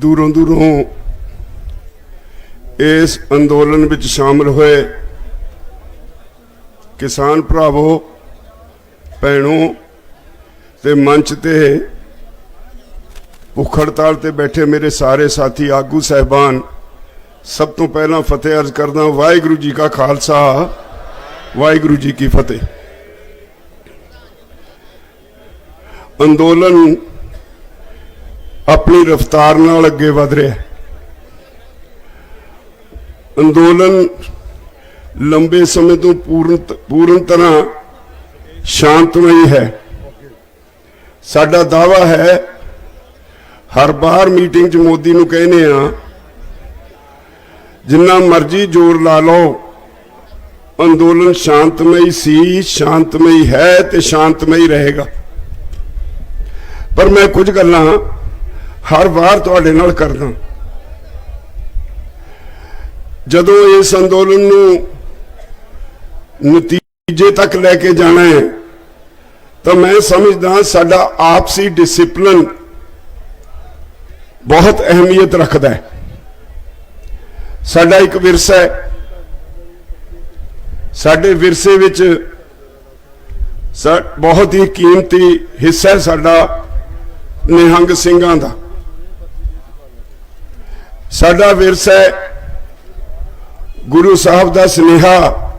ਦੂਰੋਂ ਦੂਰੋਂ ਇਸ ਅੰਦੋਲਨ ਵਿੱਚ ਸ਼ਾਮਲ ਹੋਏ ਕਿਸਾਨ ਭਰਾਵੋ, ਭੈਣੋ ਤੇ ਮੰਚ ਤੇ ਭੁੱਖ ਹੜਤਾਲ ਤੇ ਬੈਠੇ ਮੇਰੇ ਸਾਰੇ ਸਾਥੀ, ਆਗੂ ਸਹਿਬਾਨ, ਸਭ ਤੋਂ ਪਹਿਲਾਂ ਫਤਿਹ ਅਰਜ਼ ਕਰਦਾ ਵਾਹਿਗੁਰੂ ਜੀ ਕਾ ਖਾਲਸਾ, ਵਾਹਿਗੁਰੂ ਜੀ ਕੀ ਫਤਿਹ। ਅੰਦੋਲਨ ਆਪਣੀ ਰਫ਼ਤਾਰ ਨਾਲ ਅੱਗੇ ਵਧ ਰਿਹਾ ਹੈ। ਅੰਦੋਲਨ ਲੰਬੇ ਸਮੇਂ ਤੋਂ ਪੂਰਨ ਪੂਰਨ ਤਰ੍ਹਾਂ ਸ਼ਾਂਤਮਈ ਹੈ। ਸਾਡਾ ਦਾਵਾ ਹੈ, ਹਰ ਬਾਰ ਮੀਟਿੰਗ 'ਚ ਮੋਦੀ ਨੂੰ ਕਹਿੰਦੇ ਆ ਜਿੰਨਾ ਮਰਜ਼ੀ ਜ਼ੋਰ ਲਾ ਲਓ, ਅੰਦੋਲਨ ਸ਼ਾਂਤਮਈ ਸੀ, ਸ਼ਾਂਤਮਈ ਹੈ ਤੇ ਸ਼ਾਂਤਮਈ ਰਹੇਗਾ। ਪਰ ਮੈਂ ਕੁਝ ਗੱਲਾਂ ਹਰ ਵਾਰ ਤੁਹਾਡੇ ਨਾਲ ਕਰਦਾ। ਜਦੋਂ ਇਸ ਅੰਦੋਲਨ ਨੂੰ ਨਤੀਜੇ ਤੱਕ ਲੈ ਕੇ ਜਾਣਾ ਹੈ, ਤਾਂ ਮੈਂ ਸਮਝਦਾ ਸਾਡਾ ਆਪਸੀ ਡਿਸਪਲਿਨ ਬਹੁਤ ਅਹਿਮੀਅਤ ਰੱਖਦਾ ਹੈ। ਸਾਡਾ ਇੱਕ ਵਿਰਸਾ ਹੈ। ਸਾਡੇ ਵਿਰਸੇ ਵਿੱਚ ਬਹੁਤ ਹੀ ਕੀਮਤੀ ਹਿੱਸਾ ਸਾਡਾ ਨਿਹੰਗ ਸਿੰਘਾਂ ਦਾ। ਸਾਡਾ ਵਿਰਸਾ ਹੈ ਗੁਰੂ ਸਾਹਿਬ ਦਾ ਸੁਨੇਹਾ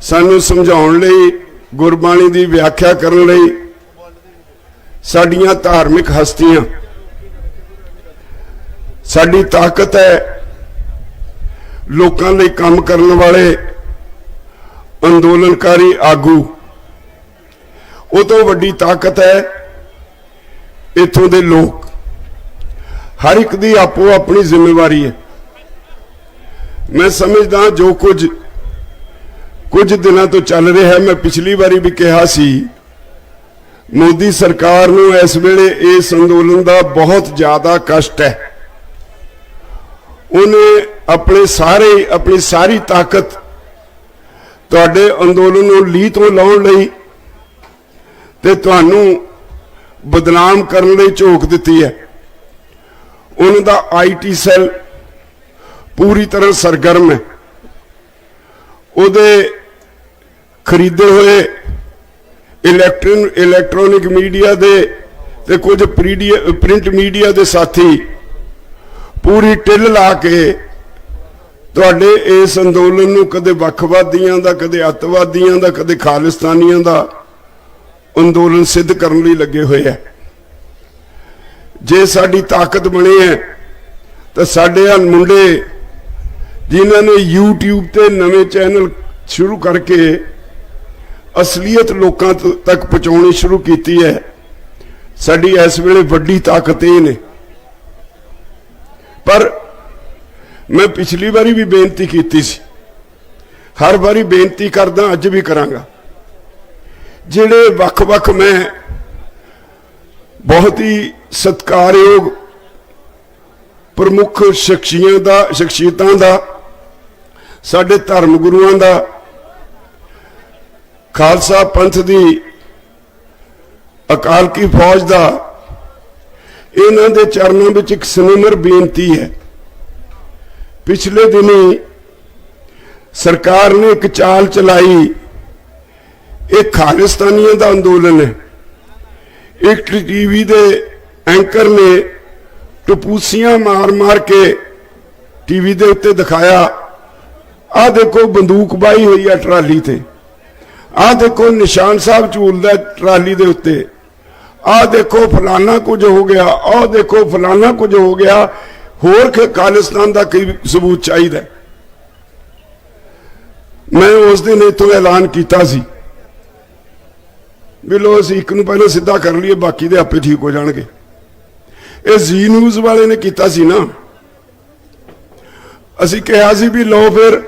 ਸਾਨੂੰ ਸਮਝਾਉਣ ਲਈ, ਗੁਰਬਾਣੀ ਦੀ ਵਿਆਖਿਆ ਕਰਨ ਲਈ ਸਾਡੀਆਂ ਧਾਰਮਿਕ ਹਸਤੀਆਂ। ਸਾਡੀ ਤਾਕਤ ਹੈ ਲੋਕਾਂ ਲਈ ਕੰਮ ਕਰਨ ਵਾਲੇ ਅੰਦੋਲਨਕਾਰੀ ਆਗੂ। ਉਹ ਤੋਂ ਵੱਡੀ ਤਾਕਤ ਹੈ ਇਥੋਂ ਦੇ ਲੋਕ। ਹਰ ਇੱਕ ਦੀ ਆਪੋ ਆਪਣੀ ਜ਼ਿੰਮੇਵਾਰੀ ਹੈ। ਮੈਂ ਸਮਝਦਾ ਜੋ ਕੁਝ ਕੁਝ ਦਿਨਾਂ ਤੋਂ ਚੱਲ ਰਿਹਾ ਹੈ। ਮੈਂ ਪਿਛਲੀ ਵਾਰੀ ਵੀ ਕਿਹਾ ਸੀ, ਮੋਦੀ ਸਰਕਾਰ ਨੂੰ ਇਸ ਵੇਲੇ ਇਸ ਅੰਦੋਲਨ ਦਾ ਬਹੁਤ ਜ਼ਿਆਦਾ ਕਸ਼ਟ ਹੈ। ਉਹਨੇ ਆਪਣੇ ਸਾਰੇ, ਆਪਣੀ ਸਾਰੀ ਤਾਕਤ ਤੁਹਾਡੇ ਅੰਦੋਲਨ ਨੂੰ ਲੀਹ ਤੋਂ ਲਾਉਣ ਲਈ ਤੇ ਤੁਹਾਨੂੰ ਬਦਨਾਮ ਕਰਨ ਲਈ ਝੋਕ ਦਿੱਤੀ ਹੈ। ਉਹਨਾਂ ਦਾ ਆਈਟੀ ਸੈੱਲ ਪੂਰੀ ਤਰ੍ਹਾਂ ਸਰਗਰਮ ਹੈ। ਉਹਦੇ ਖਰੀਦੇ ਹੋਏ ਇਲੈਕਟ੍ਰਨ ਇਲੈਕਟ੍ਰੋਨਿਕ ਮੀਡੀਆ ਦੇ ਤੇ ਕੁਝ ਪ੍ਰਿੰਟ ਮੀਡੀਆ ਦੇ ਸਾਥੀ ਪੂਰੀ ਟਿੱਲ ਲਾ ਕੇ ਤੁਹਾਡੇ ਇਸ ਅੰਦੋਲਨ ਨੂੰ ਕਦੇ ਵੱਖਵਾਦੀਆਂ ਦਾ, ਕਦੇ ਅੱਤਵਾਦੀਆਂ ਦਾ, ਕਦੇ ਖਾਲਿਸਤਾਨੀਆਂ ਦਾ ਅੰਦੋਲਨ ਸਿੱਧ ਕਰਨ ਲਈ ਲੱਗੇ ਹੋਏ ਹੈ। ਜੇ ਸਾਡੀ ਤਾਕਤ ਬਣੀ ਹੈ, ਤਾਂ ਸਾਡੇ ਆ ਮੁੰਡੇ ਜਿਨ੍ਹਾਂ ਨੇ YouTube ਤੇ ਨਵੇਂ ਚੈਨਲ ਸ਼ੁਰੂ ਕਰਕੇ ਅਸਲੀਅਤ ਲੋਕਾਂ ਤੱਕ ਪਹੁੰਚਾਉਣੀ ਸ਼ੁਰੂ ਕੀਤੀ ਹੈ, ਸਾਡੀ ਇਸ ਵੇਲੇ ਵੱਡੀ ਤਾਕਤ ਇਹ ਨੇ। ਪਰ ਮੈਂ ਪਿਛਲੀ ਵਾਰੀ ਵੀ ਬੇਨਤੀ ਕੀਤੀ ਸੀ, ਹਰ ਵਾਰੀ ਬੇਨਤੀ ਕਰਦਾ ਅੱਜ ਵੀ ਕਰਾਂਗਾ। ਜਿਹੜੇ ਵੱਖ-ਵੱਖ ਮੈਂ ਬਹੁਤ ਹੀ ਸਤਿਕਾਰਯੋਗ ਪ੍ਰਮੁੱਖ ਸ਼ਖਸੀਆਂ ਦਾ, ਸ਼ਖਸੀਅਤਾਂ ਦਾ, ਸਾਡੇ ਧਰਮ ਗੁਰੂਆਂ ਦਾ, ਖਾਲਸਾ ਪੰਥ ਦੀ ਅਕਾਲ ਕੀ ਫੌਜ ਦਾ, ਇਹਨਾਂ ਦੇ ਚਰਨਾਂ ਵਿੱਚ ਇੱਕ ਸੁਨਿਮਰ ਬੇਨਤੀ ਹੈ। ਪਿਛਲੇ ਦਿਨੀ ਸਰਕਾਰ ਨੇ ਇੱਕ ਚਾਲ ਚਲਾਈ, ਇਹ ਖਾਲਿਸਤਾਨੀਆਂ ਦਾ ਅੰਦੋਲਨ ਹੈ। ਇੱਕ ਟੀਵੀ ਦੇ ਐਂਕਰ ਨੇ ਟਪੂਸੀਆਂ ਮਾਰ-ਮਾਰ ਕੇ ਟੀਵੀ ਦੇ ਉੱਤੇ ਦਿਖਾਇਆ, ਆਹ ਦੇਖੋ ਬੰਦੂਕ ਬਾਈ ਹੋਈ ਆ ਟਰਾਲੀ ਤੇ। ਆਹ ਦੇਖੋ ਨਿਸ਼ਾਨ ਸਾਹਿਬ ਝੂਲਦਾ ਟਰਾਲੀ ਦੇ ਉੱਤੇ। ਆਹ ਦੇਖੋ ਫਲਾਨਾ ਕੁਝ ਹੋ ਗਿਆ, ਆਹ ਦੇਖੋ ਫਲਾਨਾ ਕੁਝ ਹੋ ਗਿਆ, ਹੋਰ ਕਿ ਖਾਲਿਸਤਾਨ ਦਾ ਕੋਈ ਸਬੂਤ ਚਾਹੀਦਾ? ਮੈਂ ਉਸ ਦਿਨ ਇਥੋਂ ਐਲਾਨ ਕੀਤਾ ਸੀ। ਵੀ ਲੋ ਅਸੀਂ ਇੱਕ ਨੂੰ ਪਹਿਲਾਂ ਸਿੱਧਾ ਕਰ ਲਈਏ, ਬਾਕੀ ਦੇ ਆਪੇ ਠੀਕ ਹੋ ਜਾਣਗੇ। ਇਹ ਜ਼ੀ ਨਿਊਜ਼ ਵਾਲੇ ਨੇ ਕੀਤਾ ਸੀ ਨਾ। ਅਸੀਂ ਕਿਹਾ ਸੀ ਵੀ ਲੋ ਫਿਰ,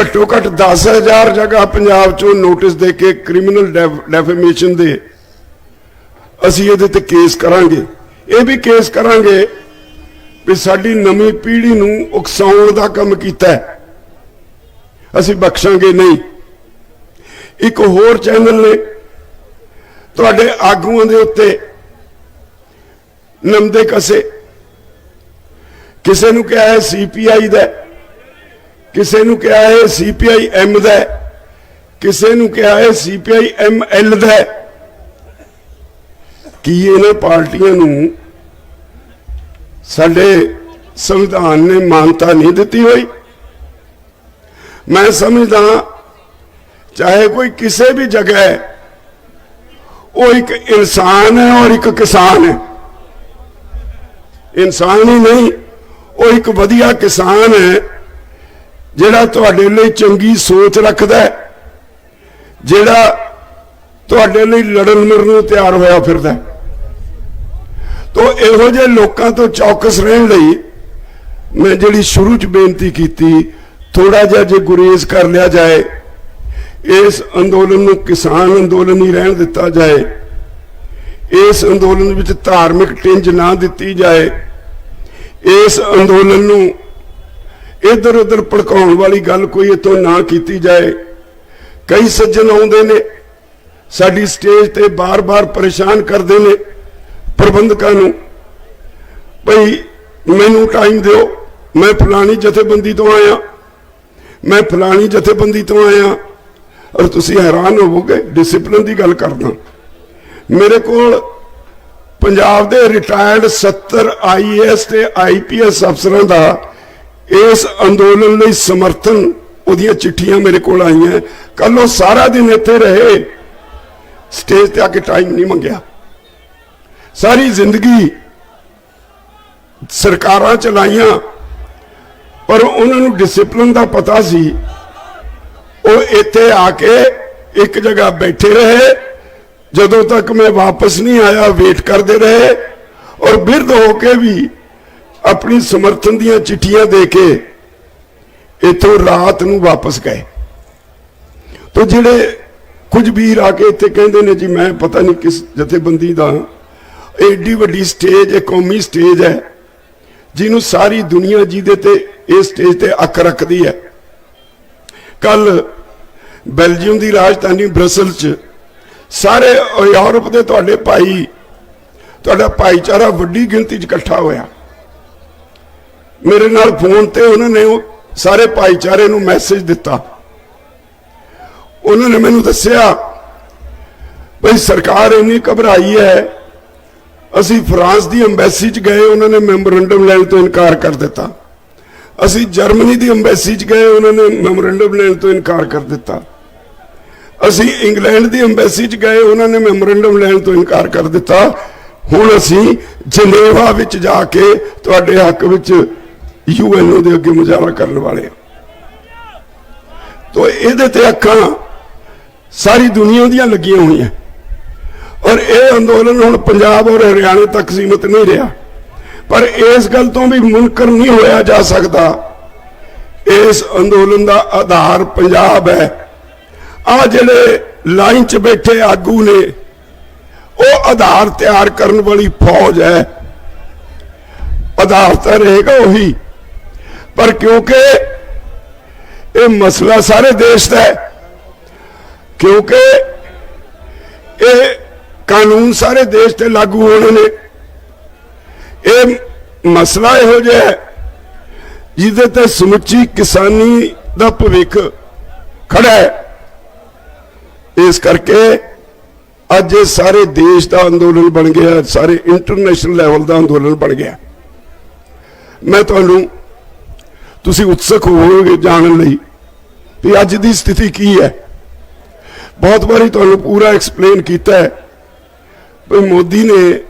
ਘੱਟੋ ਘੱਟ 10000 ਜਗ੍ਹਾ ਪੰਜਾਬ ਚੋਂ ਨੋਟਿਸ ਦੇ ਕੇ ਕ੍ਰਿਮੀਨਲ ਡੈਫੇਮੇਸ਼ਨ ਦੇ ਅਸੀਂ ਇਹਦੇ ਤੇ ਕੇਸ ਕਰਾਂਗੇ। ਇਹ ਵੀ ਕੇਸ ਕਰਾਂਗੇ ਵੀ ਸਾਡੀ ਨਵੀਂ ਪੀੜ੍ਹੀ ਨੂੰ ਉਕਸਾਉਣ ਦਾ ਕੰਮ ਕੀਤਾ ਅਸੀਂ ਬਖਸ਼ਾਂਗੇ ਨਹੀਂ। ਇੱਕ ਹੋਰ ਚੈਨਲ ਨੇ ਤੁਹਾਡੇ ਆਗੂਆਂ ਦੇ ਉੱਤੇ ਨਮਦੇ ਕਸੇ। ਕਿਸੇ ਨੂੰ ਕਿਹਾ ਹੈ ਸੀਪੀਆਈ ਦਾ, ਕਿਸੇ ਨੂੰ ਕਿਹਾ ਹੈ ਸੀਪੀਆਈ ਐਮ ਦਾ, ਕਿਸੇ ਨੂੰ ਕਿਹਾ ਹੈ ਸੀਪੀਆਈ ਐਮ ਐਲ ਦਾ। ਕੀ ਇਹਨਾਂ ਪਾਰਟੀਆਂ ਨੂੰ ਸਾਡੇ ਸੰਵਿਧਾਨ ਨੇ ਮਾਨਤਾ ਨਹੀਂ ਦਿੱਤੀ ਹੋਈ? ਮੈਂ ਸਮਝਦਾ ਚਾਹੇ ਕੋਈ ਕਿਸੇ ਵੀ ਜਗ੍ਹਾ ਹੈ, ਉਹ ਇੱਕ ਇਨਸਾਨ ਹੈ ਔਰ ਇੱਕ ਕਿਸਾਨ ਹੈ। ਇਨਸਾਨ ਹੀ ਨਹੀਂ, ਉਹ ਇੱਕ ਵਧੀਆ ਕਿਸਾਨ ਹੈ, ਜਿਹੜਾ ਤੁਹਾਡੇ ਲਈ ਚੰਗੀ ਸੋਚ ਰੱਖਦਾ ਹੈ, ਜਿਹੜਾ ਤੁਹਾਡੇ ਲਈ ਲੜਨ ਮਰਨ ਨੂੰ ਤਿਆਰ ਹੋਇਆ ਫਿਰਦਾ ਹੈ। ਤੋ ਇਹੋ ਜਿਹੇ ਲੋਕਾਂ ਤੋਂ ਚੌਕਸ ਰਹਿਣ ਲਈ ਮੈਂ ਜਿਹੜੀ ਸ਼ੁਰੂ ਚ ਬੇਨਤੀ ਕੀਤੀ ਥੋੜਾ ਜਿਹਾ ਜੇ ਗੁਰੇਜ਼ ਕਰ ਲਿਆ ਜਾਏ ਇਸ ਅੰਦੋਲਨ ਨੂੰ ਕਿਸਾਨ ਅੰਦੋਲਨ ਹੀ ਰਹਿਣ ਦਿੱਤਾ ਜਾਏ, ਇਸ ਅੰਦੋਲਨ ਵਿੱਚ ਧਾਰਮਿਕ ਟਿੰਜ ਨਾ ਦਿੱਤੀ ਜਾਏ, ਇਸ ਅੰਦੋਲਨ ਨੂੰ ਇਧਰ ਉਧਰ ਭੜਕਾਉਣ ਵਾਲੀ ਗੱਲ ਕੋਈ ਇਤੋਂ ਨਾ ਕੀਤੀ ਜਾਏ। ਕਈ ਸੱਜਣ ਆਉਂਦੇ ਨੇ, ਸਾਡੀ ਸਟੇਜ ਤੇ ਬਾਰ-ਬਾਰ ਪਰੇਸ਼ਾਨ ਕਰਦੇ ਨੇ ਪ੍ਰਬੰਧਕਾਂ ਨੂੰ, ਭਈ ਮੈਨੂੰ ਟਾਈਮ ਦਿਓ, ਮੈਂ ਫਲਾਣੀ ਜਥੇਬੰਦੀ ਤੋਂ ਆਇਆ, ਮੈਂ ਫਲਾਣੀ ਜਥੇਬੰਦੀ ਤੋਂ ਆਇਆ। ਔਰ ਤੁਸੀਂ ਹੈਰਾਨ ਹੋਵੋਗੇ ਡਿਸਪਲਿਨ ਦੀ ਗੱਲ ਕਰਦਾ। ਮੇਰੇ ਕੋਲ ਪੰਜਾਬ ਦੇ ਰਿਟਾਇਰਡ 70 ਆਈਏਐਸ ਤੇ ਆਈਪੀਐਸ ਅਫਸਰਾਂ ਦਾ ਇਸ ਅੰਦੋਲਨ ਲਈ ਸਮਰਥਨ ਉਹਦੀਆਂ ਚਿੱਠੀਆਂ ਮੇਰੇ ਕੋਲ ਆਈਆਂ। ਕੱਲ ਉਹ ਸਾਰਾ ਦਿਨ ਇੱਥੇ ਰਹੇ। ਸਟੇਜ ਤੇ ਆ ਕੇ ਟਾਈਮ ਨਹੀਂ ਮੰਗਿਆ। ਸਾਰੀ ਜ਼ਿੰਦਗੀ ਸਰਕਾਰਾਂ ਚਲਾਈਆਂ। ਪਰ ਉਹਨਾਂ ਨੂੰ ਡਿਸਪਲਿਨ ਦਾ ਪਤਾ ਸੀ ਉਹ ਇੱਥੇ ਆ ਕੇ ਇੱਕ ਜਗ੍ਹਾ ਬੈਠੇ ਰਹੇ। ਜਦੋਂ ਤੱਕ ਮੈਂ ਵਾਪਸ ਨਹੀਂ ਆਇਆ, ਵੇਟ ਕਰਦੇ ਰਹੇ ਔਰ ਬਿਰਧ ਹੋ ਕੇ ਵੀ ਆਪਣੀ ਸਮਰਥਨ ਦੀਆਂ ਚਿੱਠੀਆਂ ਦੇ ਕੇ ਇੱਥੋਂ ਰਾਤ ਨੂੰ ਵਾਪਸ ਗਏ। ਤੋ ਜਿਹੜੇ ਕੁਝ ਵੀਰ ਆ ਕੇ ਇੱਥੇ ਕਹਿੰਦੇ ਨੇ, ਜੀ ਮੈਂ ਪਤਾ ਨਹੀਂ ਕਿਸ ਜਥੇਬੰਦੀ ਦਾ ਏਡੀ ਵੱਡੀ ਸਟੇਜ ਹੈ, ਕੌਮੀ ਸਟੇਜ ਹੈ, ਜਿਹਨੂੰ ਸਾਰੀ ਦੁਨੀਆ ਜਿਹਦੇ ਤੇ, ਇਸ ਸਟੇਜ ਤੇ ਅੱਖ ਰੱਖਦੀ ਹੈ। ਕੱਲ ਬੈਲਜੀਅਮ ਦੀ ਰਾਜਧਾਨੀ ਬ੍ਰਸਲ ਚ। ਸਾਰੇ ਯੂਰਪ ਦੇ ਤੁਹਾਡੇ ਭਾਈ, ਤੁਹਾਡਾ ਭਾਈਚਾਰਾ ਵੱਡੀ ਗਿਣਤੀ 'ਚ ਇਕੱਠਾ ਹੋਇਆ। ਮੇਰੇ ਨਾਲ ਫੋਨ ਤੇ ਉਹਨਾਂ ਨੇ ਸਾਰੇ ਭਾਈਚਾਰੇ ਨੂੰ ਮੈਸੇਜ ਦਿੱਤਾ। ਉਹਨਾਂ ਨੇ ਮੈਨੂੰ ਦੱਸਿਆ, ਭਈ ਸਰਕਾਰ ਇੰਨੀ ਘਬਰਾਈ ਹੈ, ਅਸੀਂ ਫਰਾਂਸ ਦੀ ਐਮਬੈਸੀ 'ਚ ਗਏ, ਉਹਨਾਂ ਨੇ ਮੈਮੋਰੈਂਡਮ ਲੈਣ ਤੋਂ ਇਨਕਾਰ ਕਰ ਦਿੱਤਾ। ਅਸੀਂ ਜਰਮਨੀ ਦੀ ਐਮਬੈਸੀ 'ਚ ਗਏ, ਉਹਨਾਂ ਨੇ ਮੈਮੋਰੈਂਡਮ ਲੈਣ ਤੋਂ ਇਨਕਾਰ ਕਰ ਦਿੱਤਾ। ਅਸੀਂ ਇੰਗਲੈਂਡ ਦੀ ਐਮਬੈਸੀ 'ਚ ਗਏ, ਉਹਨਾਂ ਨੇ ਮੈਮੋਰੈਂਡਮ ਲੈਣ ਤੋਂ ਇਨਕਾਰ ਕਰ ਦਿੱਤਾ। ਹੁਣ ਅਸੀਂ ਜਨੇਵਾ ਵਿੱਚ ਜਾ ਕੇ ਤੁਹਾਡੇ ਹੱਕ ਵਿੱਚ ਯੂਐਨਓ ਦੇ ਅੱਗੇ ਮੁਜ਼ਾਹਰਾ ਕਰਨ ਵਾਲੇ ਹਾਂ। ਇਹਦੇ ਤੇ ਅੱਖਾਂ ਸਾਰੀ ਦੁਨੀਆ ਦੀਆਂ ਲੱਗੀਆਂ ਹੋਈਆਂ। ਔਰ ਇਹ ਅੰਦੋਲਨ ਹੁਣ ਪੰਜਾਬ ਔਰ ਹਰਿਆਣਾ ਤੱਕ ਸੀਮਿਤ ਨਹੀਂ ਰਿਹਾ। ਪਰ ਇਸ ਗੱਲ ਤੋਂ ਵੀ ਮੁਨਕਰ ਨਹੀਂ ਹੋਇਆ ਜਾ ਸਕਦਾ। ਇਸ ਅੰਦੋਲਨ ਦਾ ਆਧਾਰ ਪੰਜਾਬ ਹੈ। ਆ ਜਿਹੜੇ ਲਾਈਨ 'ਚ ਬੈਠੇ ਆਗੂ ਨੇ, ਉਹ ਆਧਾਰ ਤਿਆਰ ਕਰਨ ਵਾਲੀ ਫੌਜ ਹੈ। ਆਧਾਰ ਤਾਂ ਰਹੇਗਾ ਉਹੀ, ਪਰ ਕਿਉਂਕਿ ਇਹ ਮਸਲਾ ਸਾਰੇ ਦੇਸ਼ ਦਾ ਹੈ, ਕਿਉਂਕਿ ਇਹ ਕਾਨੂੰਨ ਸਾਰੇ ਦੇਸ਼ ਤੇ ਲਾਗੂ ਹੋਣੇ ਨੇ। ਇਹ ਮਸਲਾ ਇਹੋ ਜਿਹਾ ਹੈ, ਜਿਹਦੇ ਤੇ ਸਮੁੱਚੀ ਕਿਸਾਨੀ ਦਾ ਭਵਿੱਖ ਖੜਾ ਹੈ। ਇਸ ਕਰਕੇ ਅੱਜ ਇਹ ਸਾਰੇ ਦੇਸ਼ ਦਾ ਅੰਦੋਲਨ ਬਣ ਗਿਆ, ਸਾਰੇ ਇੰਟਰਨੈਸ਼ਨਲ ਲੈਵਲ ਦਾ ਅੰਦੋਲਨ ਬਣ ਗਿਆ। ਮੈਂ ਤੁਹਾਨੂੰ, ਤੁਸੀਂ ਉਤਸਕ ਹੋਵੋਗੇ ਜਾਣਨ ਲਈ ਕਿ ਅੱਜ ਦੀ ਸਥਿਤੀ ਕੀ ਹੈ। ਬਹੁਤ ਵਾਰੀ ਤੁਹਾਨੂੰ ਪੂਰਾ ਐਕਸਪਲੇਨ ਕੀਤਾ ਹੈ ਵੀ ਮੋਦੀ ਨੇ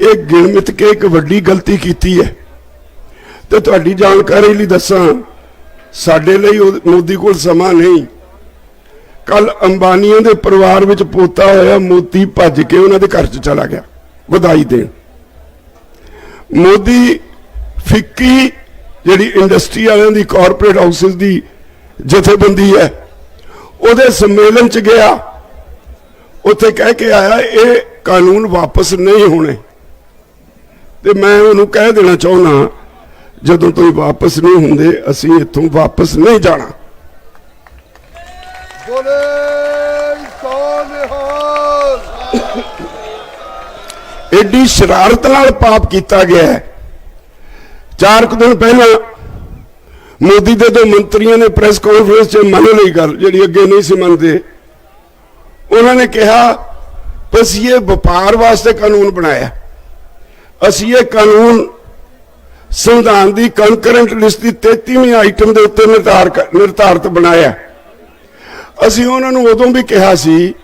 ਇਹ ਗਿਣਮਿਤ ਕੇ ਇੱਕ ਵੱਡੀ ਗਲਤੀ ਕੀਤੀ ਹੈ। ਤੇ ਤੁਹਾਡੀ ਜਾਣਕਾਰੀ ਲਈ ਦੱਸਾਂ, ਸਾਡੇ ਲਈ ਉਹ- ਮੋਦੀ ਕੋਲ ਸਮਾਂ ਨਹੀਂ। ਕੱਲ ਅੰਬਾਨੀਆਂ ਦੇ ਪਰਿਵਾਰ ਵਿੱਚ ਪੋਤਾ ਹੋਇਆ ਮੋਤੀ ਭੱਜ ਕੇ ਉਹਨਾਂ ਦੇ ਘਰ 'ਚ ਚਲਾ ਗਿਆ, ਵਧਾਈ ਦੇਣ। ਮੋਦੀ ਫਿੱਕੀ ਜਿਹੜੀ ਇੰਡਸਟਰੀ ਵਾਲਿਆਂ ਦੀ ਕਾਰਪੋਰੇਟ ਹਾਊਸਸ ਦੀ ਜਥੇਬੰਦੀ ਹੈ, ਉਹਦੇ ਸੰਮੇਲਨ 'ਚ ਗਿਆ, ਉੱਥੇ ਕਹਿ ਕੇ ਆਇਆ ਇਹ ਕਾਨੂੰਨ ਵਾਪਸ ਨਹੀਂ ਹੋਣੇ। ਤੇ ਮੈਂ ਉਹਨੂੰ ਕਹਿ ਦੇਣਾ ਚਾਹੁੰਦਾ, ਜਦੋਂ ਤੁਸੀਂ ਵਾਪਸ ਨਹੀਂ ਹੁੰਦੇ, ਅਸੀਂ ਇੱਥੋਂ ਵਾਪਸ ਨਹੀਂ ਜਾਣਾ। ਐਡੀ ਸ਼ਰਾਰਤ ਨਾਲ ਪਾਪ ਕੀਤਾ ਗਿਆ ਹੈ। ਚਾਰ ਕੁ ਦਿਨ ਪਹਿਲਾਂ ਮੋਦੀ ਦੇ ਦੋ ਮੰਤਰੀਆਂ ਨੇ ਪ੍ਰੈਸ ਕਾਨਫਰੰਸ 'ਚ ਮੰਨ ਲਈ ਗੱਲ, ਜਿਹੜੀ ਅੱਗੇ ਨਹੀਂ ਸੀ ਮੰਨਦੇ। ਉਹਨਾਂ ਨੇ ਕਿਹਾ ਅਸੀਂ ਇਹ ਵਪਾਰ ਵਾਸਤੇ ਕਾਨੂੰਨ ਬਣਾਇਆ। ਅਸੀਂ ਇਹ ਕਾਨੂੰਨ ਸੰਵਿਧਾਨ ਦੀ ਕੰਕਰੈਂਟ ਲਿਸਟ ਦੀ 33ਵੀਂ ਆਈਟਮ ਦੇ ਉੱਤੇ ਨਿਰਧਾਰ ਨਿਰਧਾਰਤ ਬਣਾਇਆ। ਅਸੀਂ ਉਹਨਾਂ ਨੂੰ ਉਦੋਂ ਵੀ ਕਿਹਾ ਸੀ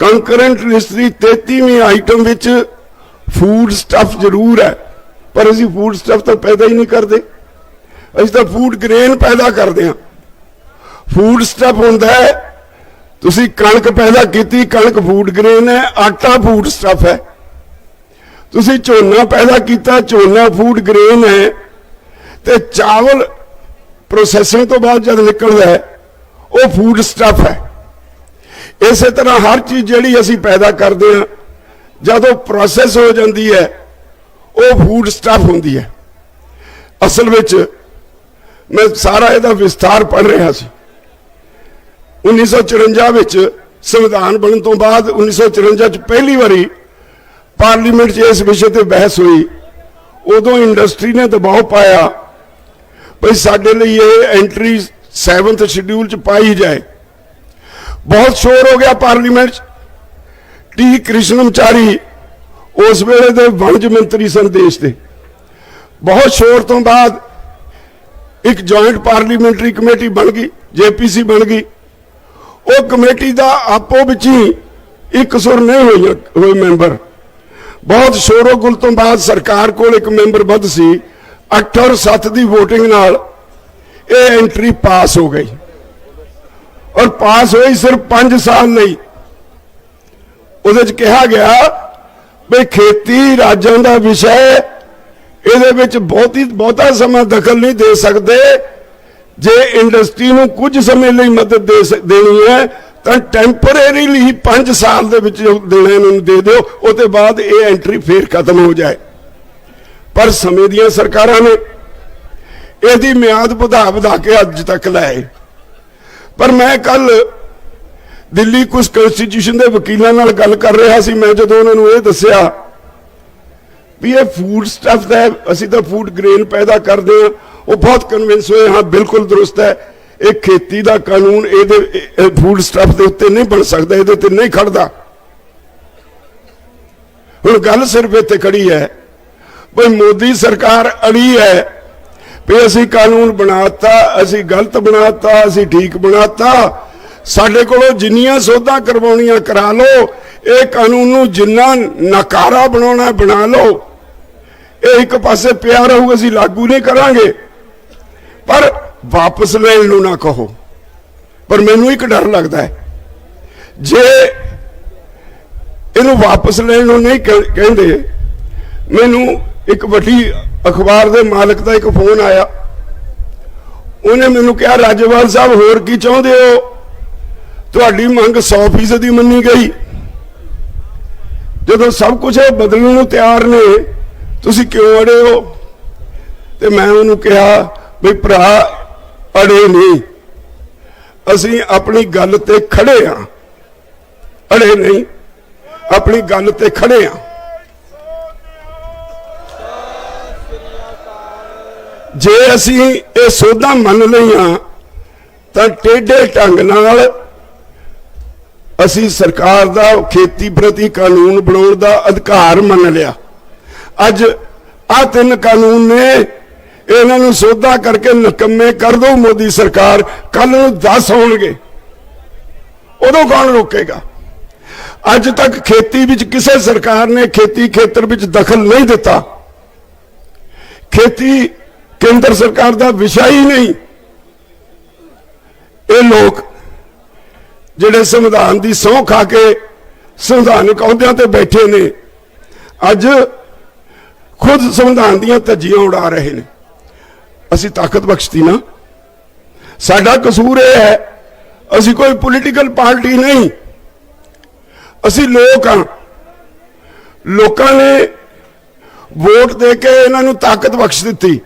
ਕੰਕਰੈਂਟ ਲਿਸਟ ਦੀ 33ਵੀਂ ਆਈਟਮ ਵਿੱਚ ਫੂਡ ਸਟਫ ਜ਼ਰੂਰ ਹੈ, ਪਰ ਅਸੀਂ ਫੂਡ ਸਟਫ ਤਾਂ ਪੈਦਾ ਹੀ ਨਹੀਂ ਕਰਦੇ। ਅਸੀਂ ਤਾਂ ਫੂਡ ਗ੍ਰੇਨ ਪੈਦਾ ਕਰਦੇ ਹਾਂ। ਫੂਡ ਸਟਫ ਹੁੰਦਾ ਹੈ, ਤੁਸੀਂ ਕਣਕ ਪੈਦਾ ਕੀਤੀ, ਕਣਕ ਫੂਡ ਗ੍ਰੇਨ ਹੈ, ਆਟਾ ਫੂਡ ਸਟਫ ਹੈ। ਤੁਸੀਂ ਝੋਨਾ ਪੈਦਾ ਕੀਤਾ, ਝੋਨਾ ਫੂਡ ਗ੍ਰੇਨ ਹੈ, ਤੇ ਚਾਵਲ ਪ੍ਰੋਸੈਸਿੰਗ ਤੋਂ ਬਾਅਦ ਜਦ ਨਿਕਲਦਾ ਹੈ ਉਹ ਫੂਡ ਸਟਫ ਹੈ। ਇਸੇ ਤਰ੍ਹਾਂ ਹਰ ਚੀਜ਼ ਜਿਹੜੀ ਅਸੀਂ ਪੈਦਾ ਕਰਦੇ ਹਾਂ, ਜਦੋਂ ਪ੍ਰੋਸੈਸ ਹੋ ਜਾਂਦੀ ਹੈ, ਉਹ ਫੂਡ ਸਟਫ ਹੁੰਦੀ ਹੈ। ਅਸਲ ਵਿੱਚ ਮੈਂ ਸਾਰਾ ਇਹਦਾ ਵਿਸਥਾਰ ਪੜ੍ਹ ਰਿਹਾ ਸੀ। 1954 ਵਿੱਚ ਸੰਵਿਧਾਨ ਬਣਨ ਤੋਂ ਬਾਅਦ 1954 ਚ ਪਹਿਲੀ ਵਾਰੀ ਪਾਰਲੀਮੈਂਟ 'ਚ ਇਸ ਵਿਸ਼ੇ ਤੇ ਬਹਿਸ ਹੋਈ। ਉਦੋਂ ਇੰਡਸਟਰੀ ਨੇ ਦਬਾਅ ਪਾਇਆ। ਭਈ ਸਾਡੇ ਲਈ ਇਹ ਐਂਟਰੀ 7th ਸ਼ਡਿਊਲ 'ਚ ਪਾਈ ਜਾਏ। ਬਹੁਤ ਸ਼ੋਰ ਹੋ ਗਿਆ ਪਾਰਲੀਮੈਂਟ 'ਚ। ਟੀ. ਕ੍ਰਿਸ਼ਨਮਚਾਰੀ ਉਸ ਵੇਲੇ ਦੇ ਵਣਜ ਮੰਤਰੀ ਸਨ ਦੇਸ਼ ਦੇ। ਬਹੁਤ ਸ਼ੋਰ ਤੋਂ ਬਾਅਦ ਇੱਕ ਜੁਆਇੰਟ ਪਾਰਲੀਮੈਂਟਰੀ ਕਮੇਟੀ ਬਣ ਗਈ, ਜੇਪੀਸੀ ਬਣ ਗਈ। ਉਹ ਕਮੇਟੀ ਦਾ ਆਪੋ ਵਿੱਚ ਹੀ ਇੱਕ ਸੁਰ ਨਹੀਂ ਹੋਈ ਹੋਏ ਮੈਂਬਰ। ਬਹੁਤ ਸ਼ੋਰੋ ਗੁਲ ਤੋਂ ਬਾਅਦ ਸਰਕਾਰ ਕੋਲ ਇੱਕ ਮੈਂਬਰ ਵੱਧ ਸੀ 8 ਔਰ 7 ਦੀ VOTING ਨਾਲ ਇਹ ਐਂਟਰੀ ਪਾਸ ਹੋ ਗਈ। ਔਰ ਪਾਸ ਹੋਈ ਸਿਰਫ 5 ਸਾਲ ਲਈ। ਉਹਦੇ ਚ ਕਿਹਾ ਗਿਆ ਵੀ ਖੇਤੀ ਰਾਜਾਂ ਦਾ ਵਿਸ਼ਾ ਹੈ। ਇਹਦੇ ਵਿੱਚ ਬਹੁਤੀ, ਬਹੁਤਾ ਸਮਾਂ ਦਖਲ ਨਹੀਂ ਦੇ ਸਕਦੇ। ਜੇ ਇੰਡਸਟਰੀ ਨੂੰ ਕੁਝ ਸਮੇਂ ਲਈ ਮਦਦ ਦੇ ਦੇਣੀ ਹੈ, ਤਾਂ ਟੈਂਪਰੇਰੀਲੀ 5 ਸਾਲ ਦੇ ਵਿੱਚ ਜੋ ਦੇਣਾ ਇਹਨਾਂ ਨੂੰ ਦੇ ਦਿਓ। ਉਹਦੇ ਬਾਅਦ ਇਹ ਐਂਟਰੀ ਫੇਰ ਖਤਮ ਹੋ ਜਾਏ। ਪਰ ਸਮੇਂ ਦੀਆਂ ਸਰਕਾਰਾਂ ਨੇ ਇਹਦੀ ਮਿਆਦ ਵਧਾ ਵਧਾ ਕੇ ਅੱਜ ਤੱਕ ਲਾਏ ਪਰ ਮੈਂ ਕੱਲ ਦਿੱਲੀ ਕੁਝ ਕਨਸਟੀਟਿਊਸ਼ਨ ਦੇ ਵਕੀਲਾਂ ਨਾਲ ਗੱਲ ਕਰ ਰਿਹਾ ਸੀ। ਮੈਂ ਜਦੋਂ ਉਹਨਾਂ ਨੂੰ ਇਹ ਦੱਸਿਆ ਵੀ ਇਹ ਫੂਡ ਸਟਫ ਦਾ ਅਸੀਂ ਤਾਂ ਫੂਡ ਗ੍ਰੇਨ ਪੈਦਾ ਕਰਦੇ ਹਾਂ। ਉਹ ਬਹੁਤ ਕਨਵਿੰਸ ਹੋਏ, ਹਾਂ, ਬਿਲਕੁਲ ਦਰੁਸਤ ਹੈ। ਇਹ ਖੇਤੀ ਦਾ ਕਾਨੂੰਨ ਇਹਦੇ ਫੂਡ ਸਟਫ ਦੇ ਉੱਤੇ ਨਹੀਂ ਬਣ ਸਕਦਾ, ਇਹਦੇ ਉੱਤੇ ਨਹੀਂ ਖੜਦਾ। ਹੁਣ ਗੱਲ ਸਿਰਫ ਇੱਥੇ ਖੜੀ ਹੈ। ਭਈ ਮੋਦੀ ਸਰਕਾਰ ਅੜੀ ਹੈ। ਵੀ ਅਸੀਂ ਕਾਨੂੰਨ ਬਣਾਤਾ, ਅਸੀਂ ਗਲਤ ਬਣਾਤਾ, ਅਸੀਂ ਠੀਕ ਬਣਾਤਾ। ਸਾਡੇ ਕੋਲੋਂ ਜਿੰਨੀਆਂ ਸੋਧਾਂ ਕਰਵਾਉਣੀਆਂ ਕਰਾ ਲਓ, ਇਹ ਕਾਨੂੰਨ ਨੂੰ ਜਿੰਨਾ ਨਕਾਰਾ ਬਣਾਉਣਾ ਬਣਾ ਲਓ, ਇਹ ਇੱਕ ਪਾਸੇ ਪਿਆ ਰਹੂ, ਅਸੀਂ ਲਾਗੂ ਨਹੀਂ ਕਰਾਂਗੇ। ਪਰ ਵਾਪਸ ਲੈਣ ਨੂੰ ਨਾ ਕਹੋ। ਪਰ ਮੈਨੂੰ ਇੱਕ ਡਰ ਲੱਗਦਾ ਹੈ। ਜੇ ਇਹਨੂੰ ਵਾਪਸ ਲੈਣ ਨੂੰ ਨਹੀਂ ਕਹਿ- ਕਹਿੰਦੇ, ਮੈਨੂੰ ਇੱਕ ਵੱਡੀ ਅਖਬਾਰ ਦੇ ਮਾਲਕ ਦਾ ਇੱਕ ਫੋਨ ਆਇਆ। ਉਹਨੇ ਮੈਨੂੰ ਕਿਹਾ, ਰਾਜਵਾਲ ਸਾਹਿਬ, ਹੋਰ ਕੀ ਚਾਹੁੰਦੇ ਹੋ? ਤੁਹਾਡੀ ਮੰਗ 100% ਦੀ ਮੰਨੀ ਗਈ। ਜਦੋਂ ਸਭ ਕੁਝ ਇਹ ਬਦਲਣ ਨੂੰ ਤਿਆਰ ਨੇ, ਤੁਸੀਂ ਕਿਉਂ ਅੜੇ ਹੋ? ਤੇ ਮੈਂ ਉਹਨੂੰ ਕਿਹਾ, ਵੀ ਭਰਾ, ਅੜੇ ਨਹੀਂ। ਅਸੀਂ ਆਪਣੀ ਗੱਲ ਤੇ ਖੜੇ ਹਾਂ ਅੜੇ ਨਹੀਂ। ਆਪਣੀ ਗੱਲ ਤੇ ਖੜੇ ਹਾਂ ਜੇ ਅਸੀਂ ਇਹ ਸੋਧਾਂ ਮੰਨ ਲਈਆਂ, ਤਾਂ ਟੇਢੇ ਢੰਗ ਨਾਲ ਅਸੀਂ ਸਰਕਾਰ ਦਾ ਖੇਤੀ ਪ੍ਰਤੀ ਕਾਨੂੰਨ ਬਣਾਉਣ ਦਾ ਅਧਿਕਾਰ ਮੰਨ ਲਿਆ। ਅੱਜ ਆ ਤਿੰਨ ਕਾਨੂੰਨ ਨੇ, ਇਹਨਾਂ ਨੂੰ ਸੋਧਾ ਕਰਕੇ ਨਕੰਮੇ ਕਰ ਦੋ ਮੋਦੀ ਸਰਕਾਰ ਕੱਲ ਨੂੰ 10 ਹੋਣਗੇ। ਉਦੋਂ ਕੌਣ ਰੋਕੇਗਾ? ਅੱਜ ਤੱਕ ਖੇਤੀ ਵਿੱਚ ਕਿਸੇ ਸਰਕਾਰ ਨੇ ਖੇਤੀ ਖੇਤਰ ਵਿੱਚ ਦਖਲ ਨਹੀਂ ਦਿੱਤਾ। ਖੇਤੀ ਕੇਂਦਰ ਸਰਕਾਰ ਦਾ ਵਿਸ਼ਾ ਹੀ ਨਹੀਂ। ਇਹ ਲੋਕ ਜਿਹੜੇ ਸੰਵਿਧਾਨ ਦੀ ਸਹੁੰ ਖਾ ਕੇ ਸੰਵਿਧਾਨਕ ਅਹੁਦਿਆਂ ਤੇ ਬੈਠੇ ਨੇ, ਅੱਜ ਖੁਦ ਸੰਵਿਧਾਨ ਦੀਆਂ ਧੱਜੀਆਂ ਉਡਾ ਰਹੇ ਨੇ। ਅਸੀਂ ਤਾਕਤ ਬਖਸ਼ਤੀ ਨਾ। ਸਾਡਾ ਕਸੂਰ ਇਹ ਹੈ, ਅਸੀਂ ਕੋਈ ਪੋਲੀਟੀਕਲ ਪਾਰਟੀ ਨਹੀਂ। ਅਸੀਂ ਲੋਕ ਹਾਂ। ਲੋਕਾਂ ਨੇ ਵੋਟ ਦੇ ਕੇ ਇਹਨਾਂ ਨੂੰ ਤਾਕਤ ਬਖਸ਼ ਦਿੱਤੀ।